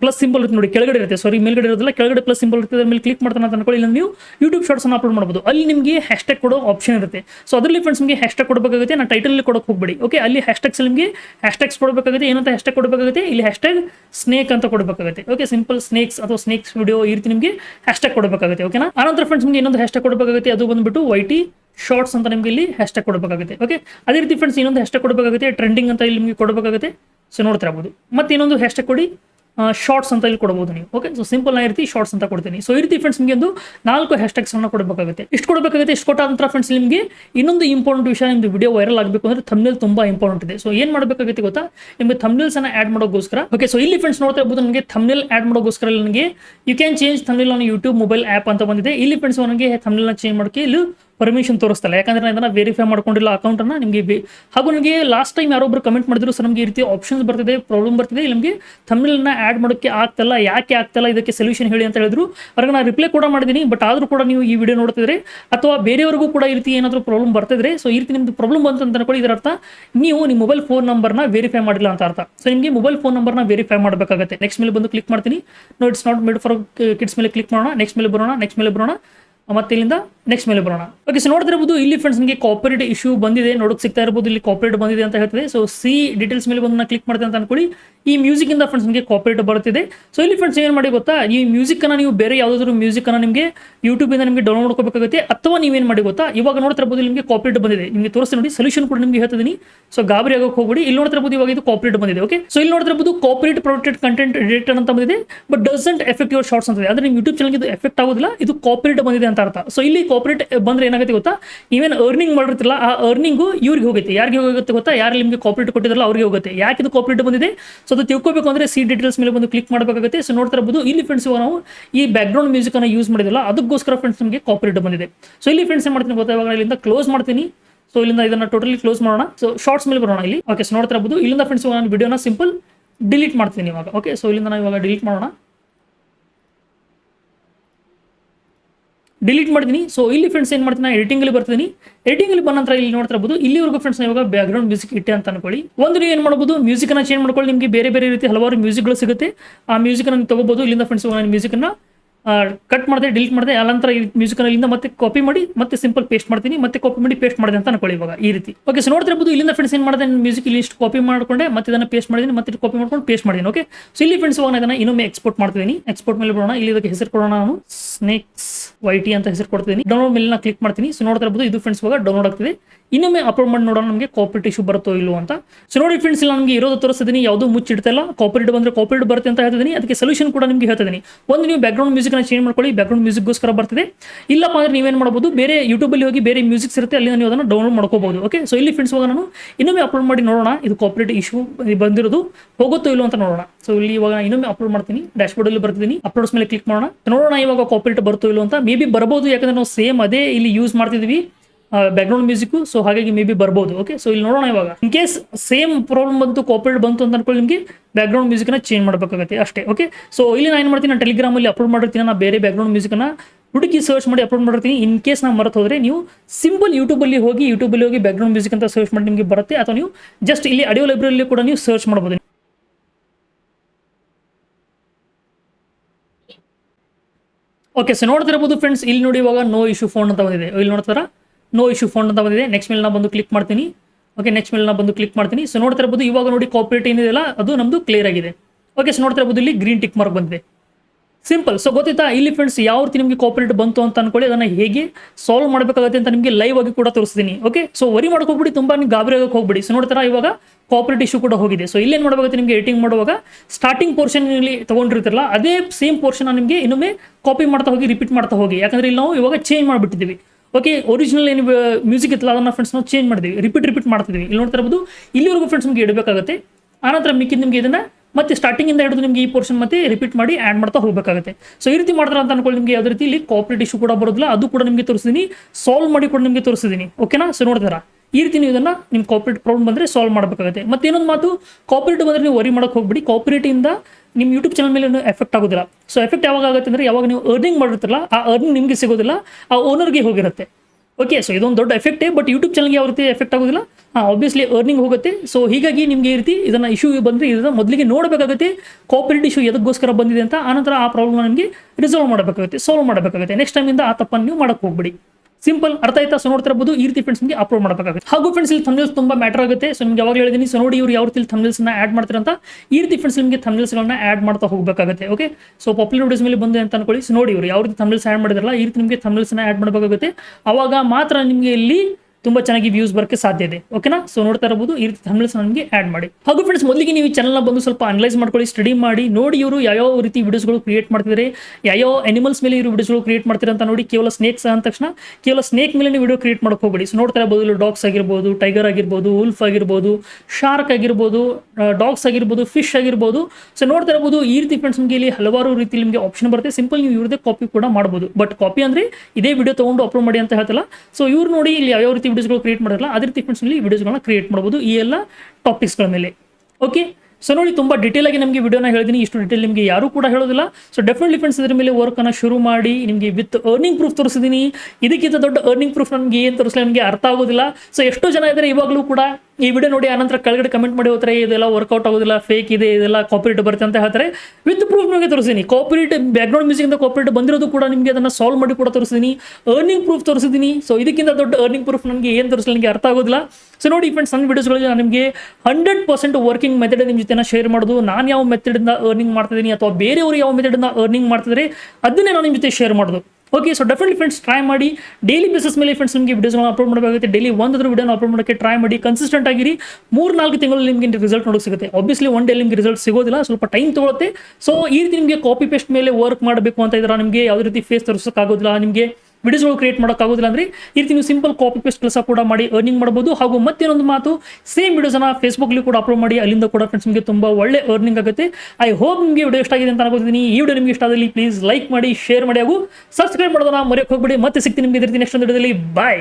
ಪ್ಲಸ್ ಸಿಂಬಲ್ ಇರುತ್ತೆ ನೋಡಿ, ಕೆಳಗಡೆ ಇರುತ್ತೆ. ಸಾರಿ ಮೇಲ್ಗಡೆ ಇರೋದಿಲ್ಲ, ಕೆಳಗಡೆ ಪ್ಲಸ್ ಸಿಂಬಲ್ ಇರುತ್ತೆ. ಅದ್ರ ಮೇಲೆ ಕ್ಲಿಕ್ ಮಾಡ್ತಾನೆ ಅಂತ ಅನ್ಕೊಳ್ಳಿ. ಇಲ್ಲ ನೀವು ಯೂಟ್ಯೂಬ್ ಶಾರ್ಟ್ಸ್ ಅನ್ನು ಅಪ್ಲೋಡ್ ಮಾಡ್ಬೋದು. ಅಲ್ಲಿ ನಿಮಗೆ ಹ್ಯಾಶ್ಟ್ಯಾಗ್ ಕೊಡೋ ಆಪ್ಷನ್ ಇರುತ್ತೆ. ಸೊ ಅದರಲ್ಲಿ ಫ್ರೆಂಡ್ಸ್ ನಿಮಗೆ ಹ್ಯಾಶ್ಟ್ಯಾಗ್ ಕೊಡಬೇಕಾಗುತ್ತೆ. ನಾನು ಟೈಟಲ್ ಕೊಡೋಕೆ ಹೋಗ್ಬೇಡಿ. ಓಕೆ ಅಲ್ಲಿ ಹ್ಯಾಶ್ಟ್ಯಾಗ್ಸ್ ನಿಮಗೆ ಹ್ಯಾಶ್ಟ್ಯಾಗ್ಸ್ ಕೊಡಬೇಕಾಗುತ್ತೆ. ಏನಂತ ಹ್ಯಾಶ್ಟ್ಯಾಗ್ ಕೊಡಬೇಕಾಗುತ್ತೆ? ಇಲ್ಲಿ ಹ್ಯಾಶ್ಟ್ಯಾಗ್ ಸ್ನೇಕ್ ಅಂತ ಕೊಡಬೇಕಾಗುತ್ತೆ. ಓಕೆ ಸಿಂಪಲ್ ಸ್ನೇಕ್ಸ್ ಅಥವಾ ಸ್ನೇಕ್ಸ್ ವಿಡಿಯೋ ಈ ರೀತಿ ನಿಮಗೆ ಹ್ಯಾಶ್ಟ್ಯಾಗ್ ಕೊಡಬೇಕಾಗುತ್ತೆ. ಓಕೆನಾ ಆನಂತರ ಫ್ರೆಂಡ್ಸ್ ನಿಮಗೆ ಇನ್ನೊಂದು ಹ್ಯಾಶ್ಟ್ಯಾಗ್ ಕೊಡಬೇಕಾಗುತ್ತೆ. ಅದು ಬಂದ್ಬಿಟ್ಟು ವೈ ಟಿ ಶಾರ್ಟ್ಸ್ ಅಂತ ನಿಮಗೆ ಇಲ್ಲಿ ಹ್ಯಾಶ್ಟ್ಯಾಗ್ ಕೊಡಬೇಕಾಗುತ್ತೆ. ಓಕೆ ಅದೇ ರೀತಿ ಫ್ರೆಂಡ್ಸ್ ಇನ್ನೊಂದು ಹ್ಯಾಶ್ಟ್ಯಾಗ್ ಕೊಡಬೇಕಾಗುತ್ತೆ. ಟ್ರೆಂಡಿಂಗ್ ಅಂತ ಇಲ್ಲಿ ನಿಮಗೆ ಕೊಡಬೇಕಾಗುತ್ತೆ. ಸೊ ನೋಡ್ತಾ ಇರ್ಬೋದು. ಮತ್ತೆ ಇನ್ನೊಂದು ಹ್ಯಾಶ್ಟ್ಯಾಗ್ ಕೊಡಿ. ಶಾರ್ಟ್ಸ್ ಅಂತ ಇಲ್ಲಿ ಕೊಡಬಹುದು ನೀವು. ಓಕೆ ಸೊ ಸಿಂಪಲ್ ಆಗಿ ರೀತಿ ಶಾರ್ಟ್ಸ್ ಅಂತ ಕೊಡ್ತೀನಿ. ಸೊ ಈ ರೀತಿ ಫ್ರೆಂಡ್ಸ್ ನಿಮಗೆ ಒಂದು ನಾಲ್ಕು ಹ್ಯಾಶ್ ಟ್ಯಾಗ್ಸ್ ಅನ್ನ ಕೊಡಬೇಕಾಗುತ್ತೆ. ಇಷ್ಟು ಕೊಡಬೇಕಾಗುತ್ತೆ? ಇಷ್ಟು ಕೊಟ್ಟ ನಂತರ ಫ್ರೆಂಡ್ಸ್ ನಿಮಗೆ ಇನ್ನೊಂದು ಇಂಪಾರ್ಟೆಂಟ್ ವಿಷಯ ನಿಮ್ದು ವಿಡಿಯೋ ವೈರಲ್ ಆಗಬೇಕು ಅಂದ್ರೆ ಥಂಬ್ನೇಲ್ ತುಂಬಾ ಇಂಪಾರ್ಟೆಂಟ್ ಇದೆ. ಸೊ ಏನ್ ಮಾಡಬೇಕಾಗುತ್ತೆ ಗೊತ್ತಾ? ನಿಮಗೆ ಥಂಬ್ನೇಲ್ಸ್ ಅನ್ನ ಆಡ್ ಮಾಡೋಕ್ಕೋಸ್ಕರ. ಓಕೆ ಸೊ ಇಲ್ಲಿ ಫ್ರೆಂಡ್ಸ್ ನೋಡ್ತಾ ಇರ್ಬೋದು ನನಗೆ ಥಂಬ್ನೇಲ್ ಆಡ್ ಮಾಡೋಕ್ಕೋಸ್ಕರ ನನಗೆ you can change thumbnail on YouTube mobile app ಅಂತ ಬಂದಿದೆ. ಇಲ್ಲಿ ಫ್ರೆಂಡ್ಸ್ ನನಗೆ ಥಂಬ್ನೇಲ್ ಚೇಂಜ್ ಮಾಡೋಕೆ ಇಲ್ಲಿ ಪರ್ಮಿಷನ್ ತೋರಿಸ್ತಲ್ಲ. ಯಾಕಂದ್ರೆ ನಾನು ಇದನ್ನ ವೆರಿಫೈ ಮಾಡ್ಕೊಂಡಿಲ್ಲ ಅಕೌಂಟ್ ಅನ್ನ ನಿಮಗೆ ಬಿ ಹಾಗೂ ನಿಮಗೆ ಲಾಸ್ಟ್ ಟೈಮ್ ಯಾರೊಬ್ಬರು ಕಮೆಂಟ್ ಮಾಡಿದ್ರು, ಸರ್, ನಮಗೆ ಈ ರೀತಿ ಆಪ್ಷನ್ಸ್ ಬರ್ತಿದೆ ಪ್ರಾಬ್ಲಮ್ ಬರ್ತಿದೆ ಇಲ್ಲಿ ನಮಗೆ ತಮಿಳನ್ನ ಆಡ್ ಮಾಡೋಕ್ಕೆ ಆಗ್ತಲ್ಲ, ಯಾಕೆ ಆಗ್ತಲ್ಲ, ಇದಕ್ಕೆ ಸೊಲ್ಯೂಷನ್ ಹೇಳಿ ಅಂತ ಹೇಳಿದ್ರು. ಅವ್ರಿಗೆ ನಾನು ರಿಪ್ಲೈ ಕೂಡ ಮಾಡಿದ್ದೀನಿ ಬಟ್ ಆದ್ರೂ ಕೂಡ ನೀವು ಈ ವಿಡಿಯೋ ನೋಡ್ತಿದ್ರೆ ಅಥವಾ ಬೇರೆಯವರಿಗೂ ಕೂಡ ಈ ರೀತಿ ಏನಾದರೂ ಪ್ರಾಬ್ಲಮ್ ಬರ್ತಿದ್ರೆ ಸೊ ಈ ರೀತಿ ನಿಮ್ದು ಪ್ರಾಬ್ಲಮ್ ಬಂತು ಅಂತ ಅನ್ಕೊಳ್ಳಿ. ಇದರ ಅರ್ಥ ನೀವು ನಿಮ್ಮ ಮೊಬೈಲ್ ಫೋನ್ ನಂಬರ್ನ ವೆರಿಫೈ ಮಾಡಿಲ್ಲ ಅಂತ ಅರ್ಥ. ಸೊ ನಿಮಗೆ ಮೊಬೈಲ್ ಫೋನ್ ನಂಬರ್ನ ವೆರಿಫೈ ಮಾಡಬೇಕಾಗುತ್ತೆ. ನೆಕ್ಸ್ಟ್ ಮೇಲೆ ಬಂದು ಕ್ಲಿಕ್ ಮಾಡ್ತೀನಿ. No it's not made for kids ಮೇಲೆ ಕ್ಲಿಕ್ ಮಾಡೋಣ. ನೆಕ್ಸ್ಟ್ ಮೇಲೆ ಬರೋಣ. ನೆಕ್ಸ್ಟ್ ಮೇಲೆ ಬರೋಣ. ಮತ್ತೆ ಇಲ್ಲಿಂದ ನೆಕ್ಸ್ಟ್ ಮೇಲೆ ಬರೋಣ. ಓಕೆ ಸೊ ನೋಡ್ತಾ ಇರಬಹುದು ಇಲ್ಲಿ ಫ್ರೆಂಡ್ಸ್ ನಿಮಗೆ ಕಾಪರೇಟ್ ಇಶ್ಯೂ ಬಂದಿದೆ. ನೋಡಕ್ ಸಿಗ್ತಾ ಇರಬಹುದು ಇಲ್ಲಿ ಕಾಪರೇಟ್ ಬಂದಿದೆ ಅಂತ ಹೇಳ್ತದೆ. ಸೊ ಸಿ ಡೀಟೇಲ್ಸ್ ಮೇಲೆ ಬಂದು ಕ್ಲಿಕ್ ಮಾಡ್ತೇನೆ ಅಂತ ಅನ್ಕೊಳ್ಳಿ. ಈ ಮ್ಯೂಸಿಕ್ ಇಂದ ಫ್ರೆಂಡ್ಸ್ ನಿಮಗೆ ಕಾಪರೇಟ್ ಬರುತ್ತಿದೆ. ಸೊ ಇಲ್ಲಿ ಫ್ರೆಂಡ್ಸ್ ಏನು ಮಾಡಿ ಗೊತ್ತಾ? ಈ ಮ್ಯೂಸಿಕ್ ಅನ್ನ ನೀವು ಬೇರೆ ಯಾವುದಾದ್ರು ಮ್ಯೂಸಿಕ್ ಅನ್ನ ನಿಮಗೆ ಯೂಟ್ಯೂಬ್ ಇಂದ ನಿಮಗೆ ಡೌನ್ಲೋಡ್ ಮಾಡ್ಕೋಬೇಕಾಗುತ್ತೆ. ಅಥವಾ ನೀವೇನ್ ಮಾಡಿ ಗೊತ್ತಾ? ಇವಾಗ ನೋಡ್ತಾ ಇರಬಹುದು ನಿಮಗೆ ಕಾಪರೇಟ್ ಬಂದಿದೆ. ನಿಮಗೆ ತೋರಿಸ್ತೀನಿ ನೋಡಿ ಸೊಲ್ಯೂಷನ್ ಕೂಡ ನಿಮಗೆ ಹೇಳ್ತಿದ್ದೀನಿ. ಸೊ ಗಾಬರಿ ಆಗೋಕೆ ಹೋಗ್ಬಿಡಿ. ಇಲ್ಲಿ ನೋಡ್ತಾ ಇರಬಹುದು ಇವಾಗ ಇದು ಕಾಪರೇಟ್ ಬಂದಿದೆ. ಓಕೆ ಸೊ ಇಲ್ಲಿ ನೋಡ್ತಾ ಇರಬಹುದು ಕಾಪರೇಟ್ ಪ್ರೊಟೆಕ್ಟೆಡ್ ಕಂಟೆಂಟ್ ರಿಲೇಟೆಡ್ ಅಂತ ಬಂದಿದೆ. But doesn't affect your shorts ಅಂತ ಅಂದ್ರೆ ನಿಮ್ಮ ಯೂಟ್ಯೂಬ್ ಚಾನಲ್ಗೆ ಇದು ಎಫೆಕ್ಟ್ ಆಗೋದಿಲ್ಲ. ಇದು ಕಾಪರೇಟ್ ಬಂದಿದೆ ಅಂತ ಅರ್ಥ. ಸೊ ಇಲ್ಲಿ ಕೋಪರೇಟ್ ಬಂದ್ರೆ ಏನಾಗುತ್ತೆ ಗೊತ್ತಾ? ನೀವೇನು ಅರ್ನಿಂಗ್ ಮಾಡಿರ್ತಿಲ್ಲ ಆ ಅರ್ನಿಂಗು ಇವ್ರಿಗೆ ಹೋಗುತ್ತೆ ಯಾರಿಗೆ ಹೋಗುತ್ತೆ ಗೊತ್ತಾ? ಯಾರು ನಿಮಗೆ ಕೋಪರೇಟ್ ಕೊಟ್ಟಿದ್ರಲ್ಲ ಅವ್ರಿಗೆ ಹೋಗುತ್ತೆ ಯಾಕೆ ಇದು ಕೋಪರೇಟ್ ಬಂದಿದೆ? ಸೊ ಅದು ತಿಳ್ಕೋಬೇಕು ಅಂದ್ರೆ ಸಿ ಡೀಟೇಲ್ಸ್ ಮೇಲೆ ಬಂದು ಕ್ಲಿಕ್ ಮಾಡಬೇಕಾಗುತ್ತೆ. ಸೊ ನೋಡ್ತಾ ಇರಬಹುದು ಇಲ್ಲಿ ಫ್ರೆಂಡ್ಸ್ ನಾವು ಈ ಬ್ಯಾಕ್ ಗ್ರೌಂಡ್ ಮ್ಯೂಸಿಕ್ ಅನ್ನು ಯೂಸ್ ಮಾಡಿದಿಲ್ಲ, ಅದಕ್ಕೋಸ್ಕರ ಫ್ರೆಂಡ್ಸ್ ನಮಗೆ ಕಾಪರೇಟ್ ಬಂದಿದೆ. ಸೊ ಇಲ್ಲಿ ಫ್ರೆಂಡ್ಸ್ ಏನ್ ಮಾಡ್ತೀನಿ ಗೊತ್ತಾ? ಇವಾಗ ಇಲ್ಲಿಂದ ಕ್ಲೋಸ್ ಮಾಡ್ತೀನಿ. ಸೊ ಇಲ್ಲಿಂದ ಇದನ್ನ ಟೋಟಲಿ ಕ್ಲೋಸ್ ಮಾಡೋಣ. ಸೊ ಶಾರ್ಟ್ಸ್ ಮೇಲೆ ಬರೋಣ ಇಲ್ಲಿ. ಓಕೆ ಸೊ ನೋಡ್ತಾ ಇರಬಹುದು ಇಲ್ಲಿಂದ ಫ್ರೆಂಡ್ಸ್ ನಾನು ವಿಡಿಯೋನ ಸಿಂಪಲ್ ಡಿಲೀಟ್ ಮಾಡ್ತೀನಿ ಇವಾಗ. ಓಕೆ ಸೊ ಇಲ್ಲಿಂದ ನಾವು ಇವಾಗ ಡಿಲೀಟ್ ಮಾಡೋಣ. ಡಿಲೀಟ್ ಮಾಡ್ತೀನಿ. ಸೊ ಇಲ್ಲಿ ಫ್ರೆಂಡ್ಸ್ ಏನು ಮಾಡ್ತೀನಿ? ಎಡಿಟಿಂಗ್ ಅಲ್ಲಿ ಬರ್ತೀನಿ. ಎಡಿಟಿಂಗ್ ಅಲ್ಲಿ ಬಂದ ನಂತರ ಇಲ್ಲಿ ನೋಡ್ತಾ ಇರಬಹುದು ಇಲ್ಲಿವರೆಗೂ ಫ್ರೆಂಡ್ಸ್ ಇವಾಗ ಬ್ಯಾಕ್ ಗ್ರೌಂಡ್ ಮ್ಯೂಸಿಕ್ ಇಟ್ಟೆ ಅಂತ ಅನ್ಕೊಳ್ಳಿ. ಒಂದು ನೀವು ಏನು ಮಾಡಬಹುದು ಮ್ಯೂಸಿಕ್ ಅನ್ನ ಚೇಂಜ್ ಮಾಡ್ಕೊಳ್ಳಿ. ನಿಮಗೆ ಬೇರೆ ಬೇರೆ ರೀತಿ ಹಲವಾರು ಮ್ಯೂಸಿಕ್ಗಳು ಸಿಗುತ್ತೆ. ಆ ಮ್ಯೂಸಿಕ್ ನೀವು ತಗೋಬಹುದು ಇಲ್ಲಿಂದ ಫ್ರೆಂಡ್ಸ್ ನಾನು ಮ್ಯೂಸಿಕ್ ಅನ್ನ ಕಟ್ ಮಾಡಿದೆ ಡಿಲೀಟ್ ಮಾಡಿದೆ ನಂತರ ಈ ಮ್ಯೂಸಿಕ್ ಇಲ್ಲಿಂದ ಮತ್ತೆ ಕಾಪಿ ಮಾಡಿ, ಮತ್ತೆ ಸಿಂಪಲ್ ಪೇಸ್ಟ್ ಮಾಡ್ತೀನಿ, ಮತ್ತೆ ಕಾಪಿ ಮಾಡಿ ಪೇಸ್ಟ್ ಮಾಡಿದೆ ಅಂತ ಅನ್ಕೊಳ್ಳಿ ಇವಾಗ, ಈ ರೀತಿ. ಓಕೆ ಸೊ ನೋಡ್ತಿರ್ಬೋದು ಇಲ್ಲಿಂದ ಫ್ರೆಂಡ್ಸ್ ಏನು ಮಾಡಿದೆ ಮ್ಯೂಸಿಕ್ ಇಲ್ಲಿ ಇಷ್ಟು ಕಾಪಿ ಮಾಡ್ಕೊಂಡೆ, ಮತ್ತೆ ಇದನ್ನ ಪೇಸ್ಟ್ ಮಾಡಿದ್ದೀನಿ, ಮತ್ತೆ ಕಾಪಿ ಮಾಡ್ಕೊಂಡು ಪೇಸ್ಟ್ ಮಾಡಿದ್ದೀನಿ ಓಕೆ ಸೊ ಇಲ್ಲಿ ಫ್ರೆಂಡ್ಸ್ ಇವಾಗ ನಾನು ಇನ್ನೊಮ್ಮೆ ಎಕ್ಸ್ಪೋರ್ಟ್ ಮಾಡ್ತೀನಿ ಎಕ್ಸ್ಪೋರ್ಟ್ ಮೇಲೆ ಬಿಡೋಣ. ಇಲ್ಲಿ ಇದಕ್ಕೆ ಹೆಸರು ಕೊಡೋಣ ನಾನು. ಸ್ನೇಕ್ಸ್ ವೈ ಟಿ ಅಂತ ಹೆಸರು ಕೊಡ್ತೀನಿ ಡೌನ್ಲೋಡ್ ಮೇಲೆ ಕ್ಲಿಕ್ ಮಾಡ್ತೀನಿ. ಸೊ ನೋಡ್ತಾ ಇದು ಫ್ರೆಂಡ್ಸ್ ಇವಾಗ ಡೌನ್ಲೋಡ್ ಆಗ್ತಿದೆ. ಇನ್ನೊಮ್ಮೆ ಅಪ್ಲೋಡ್ ಮಾಡಿ ನೋಡೋಣ ನಮಗೆ ಕಾಪರೇಟ್ ಇಶ್ಯೂ ಬರುತ್ತೋ ಇಲ್ಲೋ ಅಂತ. ಸೊ ನೋಡಿ ಫ್ರೆಂಡ್ಸ್ ಇಲ್ಲ ನಮಗೆ ಇರೋದು ತೋರಿಸ್ತಿದ್ದೀನಿ ಯಾವುದೂ ಮುಚ್ಚಿಡ್ತಾ ಇಲ್ಲ ಕಾಪರೇಟ್ ಬಂದರೆ ಕಾಪರೇಟ್ ಬರುತ್ತೆ ಅಂತ ಹೇಳ್ತಿದ್ದೀನಿ ಅದಕ್ಕೆ ಸೊಲ್ಯೂಷನ್ ಕೂಡ ನಿಮಗೆ ಹೇಳ್ತಿದ್ದೀನಿ ಒಂದು ನೀವು ಬ್ಯಾಕ್ಗ್ರೌಂಡ್ ಮ್ಯೂಸಿಕ್ನ ಚೇಂಜ್ ಮಾಡ್ಕೊಳ್ಳಿ. ಬ್ಯಾಕ್ಗ್ರೌಂಡ್ ಮ್ಯೂಸಿಕ್ಗೋಸ್ಕರ ಬರ್ತಿದೆ. ಇಲ್ಲಪ್ಪ ಅಂದರೆ ನೀವೇನು ಮಾಡ್ಬೋದು, ಬೇರೆ ಯೂಟ್ಯೂಬಲ್ಲಿ ಹೋಗಿ ಬೇರೆ ಮ್ಯೂಸಿಕ್ಸ್ ಇರುತ್ತೆ. ಅಲ್ಲಿ ನೀವು ಅದನ್ನು ಡೌನ್ಲೋಡ್ ಮಾಡ್ಕೋಬೋದು ಓಕೆ ಸೊ ಇಲ್ಲಿ ಫ್ರೆಂಡ್ಸ್ ಇವಾಗ ನಾನು ಇನ್ನೊಮ್ಮೆ ಅಪ್ಲೋಡ್ ಮಾಡಿ ನೋಡೋಣ. ಇದು ಕಾಪರೇಟ್ ಇಶ್ಯೂ ಬಂದಿರೋದು ಹೋಗುತ್ತೋ ಇಲ್ಲೋ ಅಂತ ನೋಡೋಣ. ಸೊ ಇಲ್ಲಿ ಇವಾಗ ನಾನು ಇನ್ನೊಮ್ಮೆ ಅಪ್ಲೋಡ್ ಮಾಡ್ತೀನಿ. ಡ್ಯಾಶ್ ಬೋರ್ಡಲ್ಲಿ ಬರ್ತಿದ್ದೀನಿ ಅಪ್ಲೋಡ್ಸ್ ಮೇಲೆ ಕ್ಲಿಕ್ ಮಾಡೋಣ. ನೋಡೋಣ ಇವಾಗ ಕಾಪರೇಟ್ ಬರ್ತೋ ಇಲ್ಲೋ ಅಂತ. ಮೇ ಬಿ ಬರಬಹುದು ಯಾಕಂದ್ರೆ ನಾವು ಸೇಮ್ ಅದೇ ಇಲ್ಲಿ ಯೂಸ್ ಮಾಡ್ತಿದ್ವಿ. ಬ್ಯಾಕ್ಗ್ರೌಂಡ್ ಮ್ಯೂಸಿಕ್ ಸೊ ಹಾಗಾಗಿ ಮೇ ಬಿ ಬರ್ಬೋದು ಓಕೆ ಸೊ ಇಲ್ಲಿ ನೋಡೋಣ ಇವಾಗ. ಇನ್ ಕೇಸ್ ಸೇಮ್ ಪ್ರಾಬ್ಲಮ್ ಬಂತು ಕೋಪರೇಟ್ ಬಂತು ಅಂತ ಅನ್ಕೊಳ್ಳಿ ನಿಮಗೆ ಬ್ಯಾಕ್ಗ್ರೌಂಡ್ ಮ್ಯೂಸಿಕ್ನ ಚೇಂಜ್ ಮಾಡಬೇಕಾಗುತ್ತೆ, ಅಷ್ಟೇ ಓಕೆ ಸೊ ಇಲ್ಲಿ ನಾನು ಏನು ಮಾಡ್ತೀನಿ ನಾನು ಟೆಲಿಗ್ರಾಮಲ್ಲಿ ಅಪ್ಲೋಡ್ ಮಾಡಿರ್ತೀನಿ ನಾನು ಬೇರೆ ಬ್ಯಾಕ್ಗ್ರೌಂಡ್ ಮ್ಯೂಸಿಕ್ನ ಹುಡುಕಿ ಸರ್ಚ್ ಮಾಡಿ ಅಪ್ಲೋಡ್ ಮಾಡಿರ್ತೀನಿ. ಇನ್ ಕೇಸ್ ನಾನು ಮರೆತು ಹೋದ್ರೆ ನೀವು ಸಿಂಪಲ್ ಯೂಟ್ಯೂಬಲ್ಲಿ ಹೋಗಿ ಯೂಟ್ಯೂಬಲ್ಲಿ ಹೋಗಿ ಬ್ಯಾಕ್ಗ್ರೌಂಡ್ ಮ್ಯೂಸಿಕ್ ಅಂತ ಸರ್ಚ್ ಮಾಡಿ ನಿಮಗೆ ಬರುತ್ತೆ, ಅಥವಾ ನೀವು ಜಸ್ಟ್ ಇಲ್ಲಿ ಆಡಿಯೋ ಲೈಬ್ರರಿಯಲ್ಲಿ ಕೂಡ ನೀವು ಸರ್ಚ್ ಮಾಡ್ಬೋದು. ಓಕೆ ಸೊ ನೋಡ್ತಿರ್ಬೋದು ಫ್ರೆಂಡ್ಸ್ ಇಲ್ಲಿ ನೋಡಿ ಇವಾಗ ನೋ ಇಶ್ಯೂ ಫೋನ್ ಅಂತ ಬಂದಿದೆ. ಇಲ್ಲಿ ನೋಡ್ತಾರ ನೋ ಇಶ್ಯೂ ಫೋನ್ ಅಂತ ಬಂದಿದೆ. ನೆಕ್ಸ್ಟ್ ಮೇಲೆ ನಾನು ಬಂದು ಕ್ಲಿಕ್ ಮಾಡ್ತೀನಿ. ಓಕೆ ನೆಕ್ಸ್ಟ್ ಮೇಲೆ ನಾನು ಬಂದು ಕ್ಲಿಕ್ ಮಾಡ್ತೀನಿ. ಸೊ ನೋಡ್ತಾ ಇರ್ಬೋದು, ಇವಾಗ ನೋಡಿ ಕಾಪರೇಟ್ ಏನಿದೆಯಲ್ಲ ಅದು ನಮ್ಮದು ಕ್ಲಿಯರ್ ಆಗಿದೆ. ಓಕೆ ಸೊ ನೋಡ್ತಾ ಇರ್ಬೋದು, ಇಲ್ಲಿ ಗ್ರೀನ್ ಟಿಕ್ ಮಾರ್ಕ್ ಬಂದಿದೆ. ಸಿಂಪಲ್ ಸೊ ಗೊತ್ತಾಯ್ತಾ ಇಲ್ಲಿ ಫ್ರೆಂಡ್ಸ್ ಯಾವ ರೀತಿ ನಿಮಗೆ ಕಾಪರೇಟ್ ಬಂತು ಅಂತ ಅನ್ಕೊಳ್ಳಿ, ಅದನ್ನು ಹೇಗೆ ಸಾಲ್ವ್ ಮಾಡಬೇಕಾಗುತ್ತೆ ಅಂತ ನಿಮಗೆ ಲೈವ್ ಆಗಿ ಕೂಡ ತೋರಿಸ್ತೀನಿ. ಓಕೆ ಸೊ ವರಿ ಮಾಡೋಕೆ ಹೋಗ್ಬಿಡಿ, ತುಂಬಾ ನೀವು ಗಾಬರಿ ಆಗಕ್ಕೆ ಹೋಗ್ಬಿಡಿ. ಸೊ ನೋಡ್ತಾರ, ಇವಾಗ ಕಾಪರೇಟ್ ಇಶ್ಯೂ ಕೂಡ ಹೋಗಿದೆ. ಸೊ ಇಲ್ಲೇನು ಮಾಡಬೇಕಾಗುತ್ತೆ ನಿಮಗೆ ಎಡಿಟಿಂಗ್ ಮಾಡುವಾಗ ಸ್ಟಾರ್ಟಿಂಗ್ ಪೋರ್ಷನ್ ಇಲ್ಲಿ ತೊಗೊಂಡಿರ್ತಿರಲ್ಲ, ಅದೇ ಸೇಮ್ ಪೋರ್ಷನ್ ನಿಮಗೆ ಇನ್ನೊಮ್ಮೆ ಕಾಪಿ ಮಾಡ್ತಾ ಹೋಗಿ ರಿಪೀಟ್ ಮಾಡ್ತಾ ಹೋಗಿ. ಯಾಕಂದ್ರೆ ಇಲ್ಲಿ ನಾವು ಇವಾಗ ಚೇಂಜ್ ಮಾಡಿಬಿಟ್ಟಿದ್ದೀವಿ. ಓಕೆ ಒರಿಜಿನಲ್ ಏನು ಮ್ಯೂಸಿಕ್ ಇತ್ತಲ್ಲ, ಅದನ್ನ ಫ್ರೆಂಡ್ಸ್ ನಾವು ಚೇಂಜ್ ಮಾಡಿದ್ವಿ. ರಿಪೀಟ್ ರಿಪೀಟ್ ಮಾಡ್ತಿದ್ವಿ. ಇಲ್ಲಿ ನೋಡ್ತಾ ಇರಬಹುದು ಇಲ್ಲಿವರೆಗೂ ಫ್ರೆಂಡ್ಸ್ ನಿಮಗೆ ಇಡಬೇಕಾಗುತ್ತೆ. ಆನಂತರ ಮಿಕ್ಕಿದ ನಿಮಗೆ ಇದನ್ನ ಮತ್ತೆ ಸ್ಟಾರ್ಟಿಂಗಿಂದ ಹಿಡಿದು ನಿಮಗೆ ಈ ಪೋರ್ಷನ್ ಮತ್ತೆ ರಿಪೀಟ್ ಮಾಡಿ ಆ್ಯಡ್ ಮಾಡ್ತಾ ಹೋಗಬೇಕಾಗುತ್ತೆ. ಸೊ ಈ ರೀತಿ ಮಾಡ್ತಾರೆ ಅಂತ ಅನ್ಕೊಳ್ಳಿ ನಿಮಗೆ ಯಾವುದೇ ರೀತಿ ಇಲ್ಲಿ ಕಾಪರೇಟ್ ಇಶ್ಯೂ ಕೂಡ ಬರೋದಿಲ್ಲ. ಅದು ಕೂಡ ನಿಮಗೆ ತೋರಿಸಿದ್ದೀನಿ ಸಾಲ್ವ್ ಮಾಡಿ ಕೂಡ ನಿಮಗೆ ತೋರಿಸಿದ್ದೀನಿ ಓಕೆನಾ ಸೊ ನೋಡ್ತಾರ? ಈ ರೀತಿ ನೀವು ಇದನ್ನ ನಿಮ್ಮ ಕಾಪರೇಟ್ ಪ್ರಾಬ್ಲಮ್ ಬಂದ್ರೆ ಸಾಲ್ವ್ ಮಾಡಬೇಕಾಗುತ್ತೆ. ಮತ್ತೆ ಇನ್ನೊಂದು ಮಾತು ಕಾಪರೇಟ್ ಬಂದ್ರೆ ನೀವು ವರಿ ಮಾಡೋಕೆ ಹೋಗ್ಬಿಡಿ. ಕಾಪರೇಟ್ ಇಂದ ನಿಮ್ಮ ಯೂಟ್ಯೂಬ್ ಚಾನಲ್ ಮೇಲೆ ಎಫೆಕ್ಟ್ ಆಗೋದಿಲ್ಲ. ಸೊ ಎಫೆಕ್ಟ್ ಯಾವಾಗ ಆಗುತ್ತೆ ಅಂದ್ರೆ ಯಾವಾಗ ನೀವು ಅರ್ನಿಂಗ್ ಮಾಡಿರ್ತಿರಲ್ಲ, ಆ ಅರ್ನಿಂಗ್ ನಿಮಗೆ ಸಿಗೋದಿಲ್ಲ, ಆ ಓನರ್ಗೆ ಹೋಗಿರುತ್ತೆ. ಓಕೆ ಸೊ ಇದೊಂದು ದೊಡ್ಡ ಎಫೆಕ್ಟೇ ಬಟ್ ಯೂಟ್ಯೂಬ್ ಚಾನಲ್ಗೆ ಯಾವ ರೀತಿ ಎಫೆಕ್ಟ್ ಆಗೋದಿಲ್ಲ? ಹಾಂ ಆಬ್ವಿಯಸ್ಲಿ ಅರ್ನಿಂಗ್ ಹೋಗುತ್ತೆ. ಸೊ ಹೀಗಾಗಿ ನಿಮಗೆ ಈ ರೀತಿ ಇದನ್ನ ಇಶ್ಯೂ ಬಂದರೆ ಇದನ್ನ ಮೊದಲಿಗೆ ನೋಡಬೇಕಾಗುತ್ತೆ. ಕಾಪರೇಟ್ ಇಶ್ಯೂ ಎದಕ್ಕೋಸ್ಕರ ಬಂದಿದೆ ಅಂತ, ಆನಂತರ ಆ ಪ್ರಾಬ್ಲಮ್ ನಿಮಗೆ ರಿಸಾಲ್ವ್ ಮಾಡಬೇಕಾಗುತ್ತೆ ಸಾಲ್ವ್ ಮಾಡಬೇಕಾಗುತ್ತೆ. ನೆಕ್ಸ್ಟ್ ಟೈಮಿಂದ ಆ ತಪ್ಪನ್ನು ನೀವು ಮಾಡಕ್ಕೆ ಹೋಗ್ಬಿಡಿ. ಸಿಂಪಲ್ ಅರ್ಥ ಆಯ್ತಾ? ಸೊ ನೋಡ್ತಿರಬಹುದು ಈ ರೀತಿ ಫ್ರೆಂಡ್ಸ್ ನಿಮಗೆ ಅಪ್ಲೋಡ್ ಮಾಡಬೇಕಾಗುತ್ತೆ. ಹಾಗೂ ಫ್ರೆಂಡ್ಸ್ ಇಲ್ಲಿ ಥಂಬ್ನೇಲ್ಸ್ ತುಂಬಾ ಮ್ಯಾಟರ್ ಆಗುತ್ತೆ. ಸೊ ನಿಮ್ಗೆ ಯಾವಾಗ ಹೇಳಿದೀನಿ ಸೊ ನೋಡಿ ಇವ್ರು ಯಾವ ರೀತಿ ಥಂಬ್ನೇಲ್ಸ್ನ ಆಡ್ ಮಾಡ್ತಾರೆ ಅಂತ. ಈ ರೀತಿ ಫ್ರೆಂಡ್ಸ್ ನಿಮಗೆ ಥಂಬ್ನೇಲ್ಸ್ ಗಳನ್ನ ಆಡ್ ಮಾಡ್ತಾ ಹೋಗಬೇಕಾಗುತ್ತೆ ಓಕೆ ಸೊ ಪಾಪ್ಯುಲರ್ ವಿಡಿಯೋಸ್ ಮೇಲೆ ಬಂದೆ ಅಂತ ಅನ್ಕೊಳ್ಳಿ. ಸೊ ನೋಡಿ ಇವರು ಯಾವ ರೀತಿ ಥಂಬ್ನೇಲ್ಸ್ ಆಡ್ ಮಾಡಿದ್ರಲ್ಲ, ಈ ರೀತಿ ನಿಮಗೆ ಥಂಬ್ನೇಲ್ಸ್ನ ಆಡ್ ಮಾಡಬೇಕಾಗುತ್ತೆ. ಅವಾಗ ಮಾತ್ರ ನಿಮಗೆ ಇಲ್ಲಿ ತುಂಬಾ ಚೆನ್ನಾಗಿ ವ್ಯೂಸ್ ಬರಕ್ಕೆ ಸಾಧ್ಯ ಇದೆ. ಓಕೆನಾ ಸೊ ನೋಡ್ತಾ ಇರಬಹುದು, ಈ ರೀತಿ ಥಂಬ್ನೇಲ್ಸ್ ನಮಗೆ ಆಡ್ ಮಾಡಿ. ಹಾಗೂ ಫ್ರೆಂಡ್ಸ್ ಮೊದಲಿಗೆ ನೀವು ಈ ಚಾನಲ್ನ ಬಂದು ಸ್ವಲ್ಪ ಅನಲೈಸ್ ಮಾಡ್ಕೊಳ್ಳಿ ಸ್ಟಡಿ ಮಾಡಿ, ನೋಡಿ ಇವರು ಯಾವ ರೀತಿ ವಿಡಿಯೋಸ್ಗಳು ಕ್ರಿಯೇಟ್ ಮಾಡ್ತಿದ್ದಾರೆ ಯಾವ ಅನಿಮಲ್ಸ್ ಮೇಲೆ ಇವರು ವಿಡಿಯೋಸ್ಗಳು ಕ್ರಿಯೇಟ್ ಮಾಡ್ತಾರೆ ಅಂತ ನೋಡಿ, ಕೇವಲ ಸ್ನೇಕ್ಸ್ ಅಂದ ತಕ್ಷಣ, ಕೇವಲ ಸ್ನೇಕ್ ಮೇಲೆ ವಿಡಿಯೋ ಕ್ರಿಯೇಟ್ ಮಾಡಕ್ಕೆ ಹೋಗಬೇಡಿ. ಸೊ ನೋಡ್ತಾ ಇರಬಹುದು ಡಾಗ್ಸ್ ಆಗಿರ್ಬೋದು ಟೈಗರ್ ಆಗಿರ್ಬೋದು ಉಲ್ಫ್ ಆಗಿರ್ಬೋದು ಶಾರ್ಕ್ ಆಗಿರ್ಬೋದು ಡಾಗ್ಸ್ ಆಗಿರ್ಬೋದು ಫಿಶ್ ಆಗಿರ್ಬೋದು. ಸೊ ನೋಡ್ತಾ ಇರಬಹುದು, ಈ ರೀತಿ ಫ್ರೆಂಡ್ಸ್ ನಿಮಗೆ ಇಲ್ಲಿ ಹಲವಾರು ರೀತಿ ನಿಮಗೆ ಆಪ್ಷನ್ ಬರುತ್ತೆ. ಸಿಂಪಲ್ ನೀವು ಇವ್ರದೇ ಕಾಪಿ ಕೂಡ ಮಾಡಬಹುದು ಬಟ್ ಕಾಪಿ ಅಂದ್ರೆ ಇದೇ ವಿಡಿಯೋ ತಗೊಂಡು ಅಪ್ಲೋಡ್ ಮಾಡಿ ಅಂತ ಹೇಳ್ತಲ್ಲ. ಸೊ ಇವ್ರು ನೋಡಿ ಇಲ್ಲಿ ಯಾವ ರೀತಿ ವಿಡಿಯೋಸ್ಗಳು ಕ್ರಿಯೇಟ್ ಮಾಡಿರಲ್ಲ ಅದೇ ರೀತಿ ಫ್ರೆಂಡ್ಸ್ ಇಲ್ಲಿ ವಿಡಿಯೋಸ್ಗಳನ್ನ ಕ್ರಿಯೇಟ್ ಮಾಡಬಹುದು ಈ ಎಲ್ಲ ಟಾಪಿಕ್ಸ್ಗಳ ಮೇಲೆ. ಓಕೆ ಸೊ ನೋಡಿ, ತುಂಬ ಡೀಟೇಲ್ ಆಗಿ ನಮಗೆ ವಿಡಿಯೋನ ಹೇಳಿದ್ದೀನಿ ಇಷ್ಟು ಡೀಟೇಲ್ ನಿಮಗೆ ಯಾರು ಕೂಡ ಹೇಳೋದಿಲ್ಲ. ಸೊ ಡೆಫಿನೆಟ್ಲಿ ಫ್ರೆಂಡ್ಸ್ ಇದ್ರ ಮೇಲೆ ವರ್ಕ್ ಅನ್ನ ಶುರು ಮಾಡಿ, ನಿಮಗೆ ವಿತ್ ಅರ್ನಿಂಗ್ ಪ್ರೂಫ್ ತೋರಿಸಿದ್ದೀನಿ ಇದಕ್ಕಿಂತ ದೊಡ್ಡ ಅರ್ನಿಂಗ್ ಪ್ರೂಫ್ ನಮಗೆ ಏನು ತೋರಿಸಲಿ ನನಗೆ ಅರ್ಥ ಆಗೋದಿಲ್ಲ. ಸೊ ಎಷ್ಟೋ ಜನ ಇದ್ದಾರೆ ಇವಾಗಲೂ ಕೂಡ ಈ ವಿಡಿಯೋ ನೋಡಿ ಆನಂತರ ಕೆಳಗಡೆ ಕಮೆಂಟ್ ಮಾಡಿ ಹೋಗ್ತಾರೆ ಇದೆಲ್ಲ ವರ್ಕೌಟ್ ಆಗೋದಿಲ್ಲ ಫೇಕ್ ಇದೆ, ಇದೆಲ್ಲ ಕಾಪಿರೇಟ್ ಬರುತ್ತೆ ಅಂತ ಹೇಳ್ತಾರೆ. ವಿತ್ ಪ್ರೂಫ್ ನಿಮಗೆ ತೋರಿಸ್ತೀನಿ. ಕಾಪಿರೇಟ್ ಬ್ಯಾಕ್ಗ್ರೌಂಡ್ ಮ್ಯೂಸಿಕ್ ಇಂದ ಕಾಪಿರೇಟ್ ಬಂದಿರೋದು ಕೂಡ ನಿಮಗೆ ಅದನ್ನು ಸಾಲ್ವ್ ಮಾಡಿ ಕೂಡ ತೋರಿಸ್ತೀನಿ. ಅರ್ನಿಂಗ್ ಪ್ರೂಫ್ ತೋರಿಸಿದ್ದೀನಿ ಸೊ ಇದಕ್ಕಿಂತ ದೊಡ್ಡ ಅರ್ನಿಂಗ್ ಪ್ರೂಫ್ ನನಗೆ ಏನು ತೋರಿಸಲಿ ನನಗೆ ಅರ್ಥ ಆಗೋದಿಲ್ಲ. ಸೊ ನೋಡಿ ಫ್ರೆಂಡ್ಸ್ ನನ್ನ ವಿಡಿಯೋಸ್ಗಳಲ್ಲಿ ನಾನು ನಿಮಗೆ ಹಂಡ್ರೆಡ್ ಪರ್ಸೆಂಟ್ ವರ್ಕಿಂಗ್ ಮೆಥಡ್ ನಿಮ್ಮ ಜೊತೆ ಶೇರ್ ಮಾಡೋದು. ನಾನು ಯಾವ ಮೆಥಡಿಂದ ಅರ್ನಿಂಗ್ ಮಾಡ್ತಿದ್ದೀನಿ ಅಥವಾ ಬೇರೆಯವರು ಯಾವ ಮೆಥಡಿಂದ ಅರ್ನಿಂಗ್ ಮಾಡ್ತಿದ್ರೆ ಅದನ್ನೇ ನಾನು ನಿಮ್ಮ ಜೊತೆ ಶೇರ್ ಮಾಡೋದು. Okay so definitely friends try ಮಾಡಿ. ಡೈಲಿ ಬೇಸಿಸ್ ಮೇಲೆ ಫ್ರೆಂಡ್ಸ್ ನಿಮಗೆ ವಿಡಿಯೋಸ್ನ ಅಪ್ಲೋಡ್ ಮಾಡಬೇಕಾಗುತ್ತೆ. ಡೈಲಿ ಒಂದಾದ್ರೂ ವಿಡಿಯೋನ ಅಪ್ಲೋಡ್ ಮಾಡೋಕ್ಕೆ ಟ್ರೈ ಮಾಡಿ. ಕನ್ಸಿಸ್ಟೆಂಟ್ ಆಗಿರಿ. ಮೂರು ನಾಲ್ಕು ತಿಂಗಳಲ್ಲಿ ನಿಮಗೆ ರಿಸಲ್ಟ್ ನೋಡೋಕೆ ಸಿಗುತ್ತೆ. ಆಬ್ವಿಯಸ್ಲಿ ಒನ್ ಡೇ ನಿಮಗೆ ರಿಸಲ್ಟ್ ಸಿಗೋದಿಲ್ಲ. ಸ್ವಲ್ಪ ಟೈಮ್ ತಗೊಳುತ್ತೆ. ಸೊ ಈ ರೀತಿ ನಿಮಗೆ ಕಾಪಿ ಪೇಸ್ಟ್ ಮೇಲೆ ವರ್ಕ್ ಮಾಡಬೇಕು ಅಂತ ಇದ್ರೆ ನಿಮಗೆ ಯಾವುದೇ ರೀತಿ ಫೇಸ್ ತರಿಸೋಕ್ಕಾಗೋದಿಲ್ಲ. ನಿಮಗೆ ವಿಡಿಯೋಸ್ಗಳು ಕ್ರಿಯೇಟ್ ಮಾಡೋಕ್ಕಾಗೋದಿಲ್ಲ ಅಂದ್ರೆ ಈ ರೀತಿ ನೀವು ಸಿಂಪಲ್ ಕಾಪಿ ಪೇಸ್ಟ್ ಕೆಲಸ ಕೂಡ ಮಾಡಿ ಅರ್ನಿಂಗ್ ಮಾಡ್ಬೋದು. ಹಾಗೂ ಮತ್ತೇನೊಂದು ಮಾತು ಸೇಮ್ ವಿಡಿಯೋಸ್ನ ಫೇಸ್ಬುಕ್ಲಿ ಕೂಡ ಅಪ್ಲೋಡ್ ಮಾಡಿ, ಅಲ್ಲಿಂದ ಕೂಡ ಫ್ರೆಂಡ್ಸ್ ನಿಮಗೆ ತುಂಬಾ ಒಳ್ಳೆ ಅರ್ನಿಂಗ್ ಆಗುತ್ತೆ. ಐ ಹೋಪ್ ನಿಮಗೆ ವಿಡಿಯೋ ಇಷ್ಟ ಆಗಿದೆ ಅಂತ ಅನ್ಕೋತೀನಿ ಈ ವಿಡಿಯೋ ನಿಮಗೆ ಇಷ್ಟ ಆದಲ್ಲಿ ಪ್ಲೀಸ್ ಲೈಕ್ ಮಾಡಿ ಶೇರ್ ಮಾಡಿ ಹಾಗೂ ಸಬ್ಸ್ಕ್ರೈಬ್ ಮಾಡೋದನ್ನ ಮರೆಯೋಕೆ ಹೋಗ್ಬೇಡಿ. ಮತ್ತೆ ಸಿಗ್ತೀನಿ ನಿಮಗೆ ನೆಕ್ಸ್ಟ್ ಒಂದು ವಿಡಿಯೋದಲ್ಲಿ ಬಾಯ್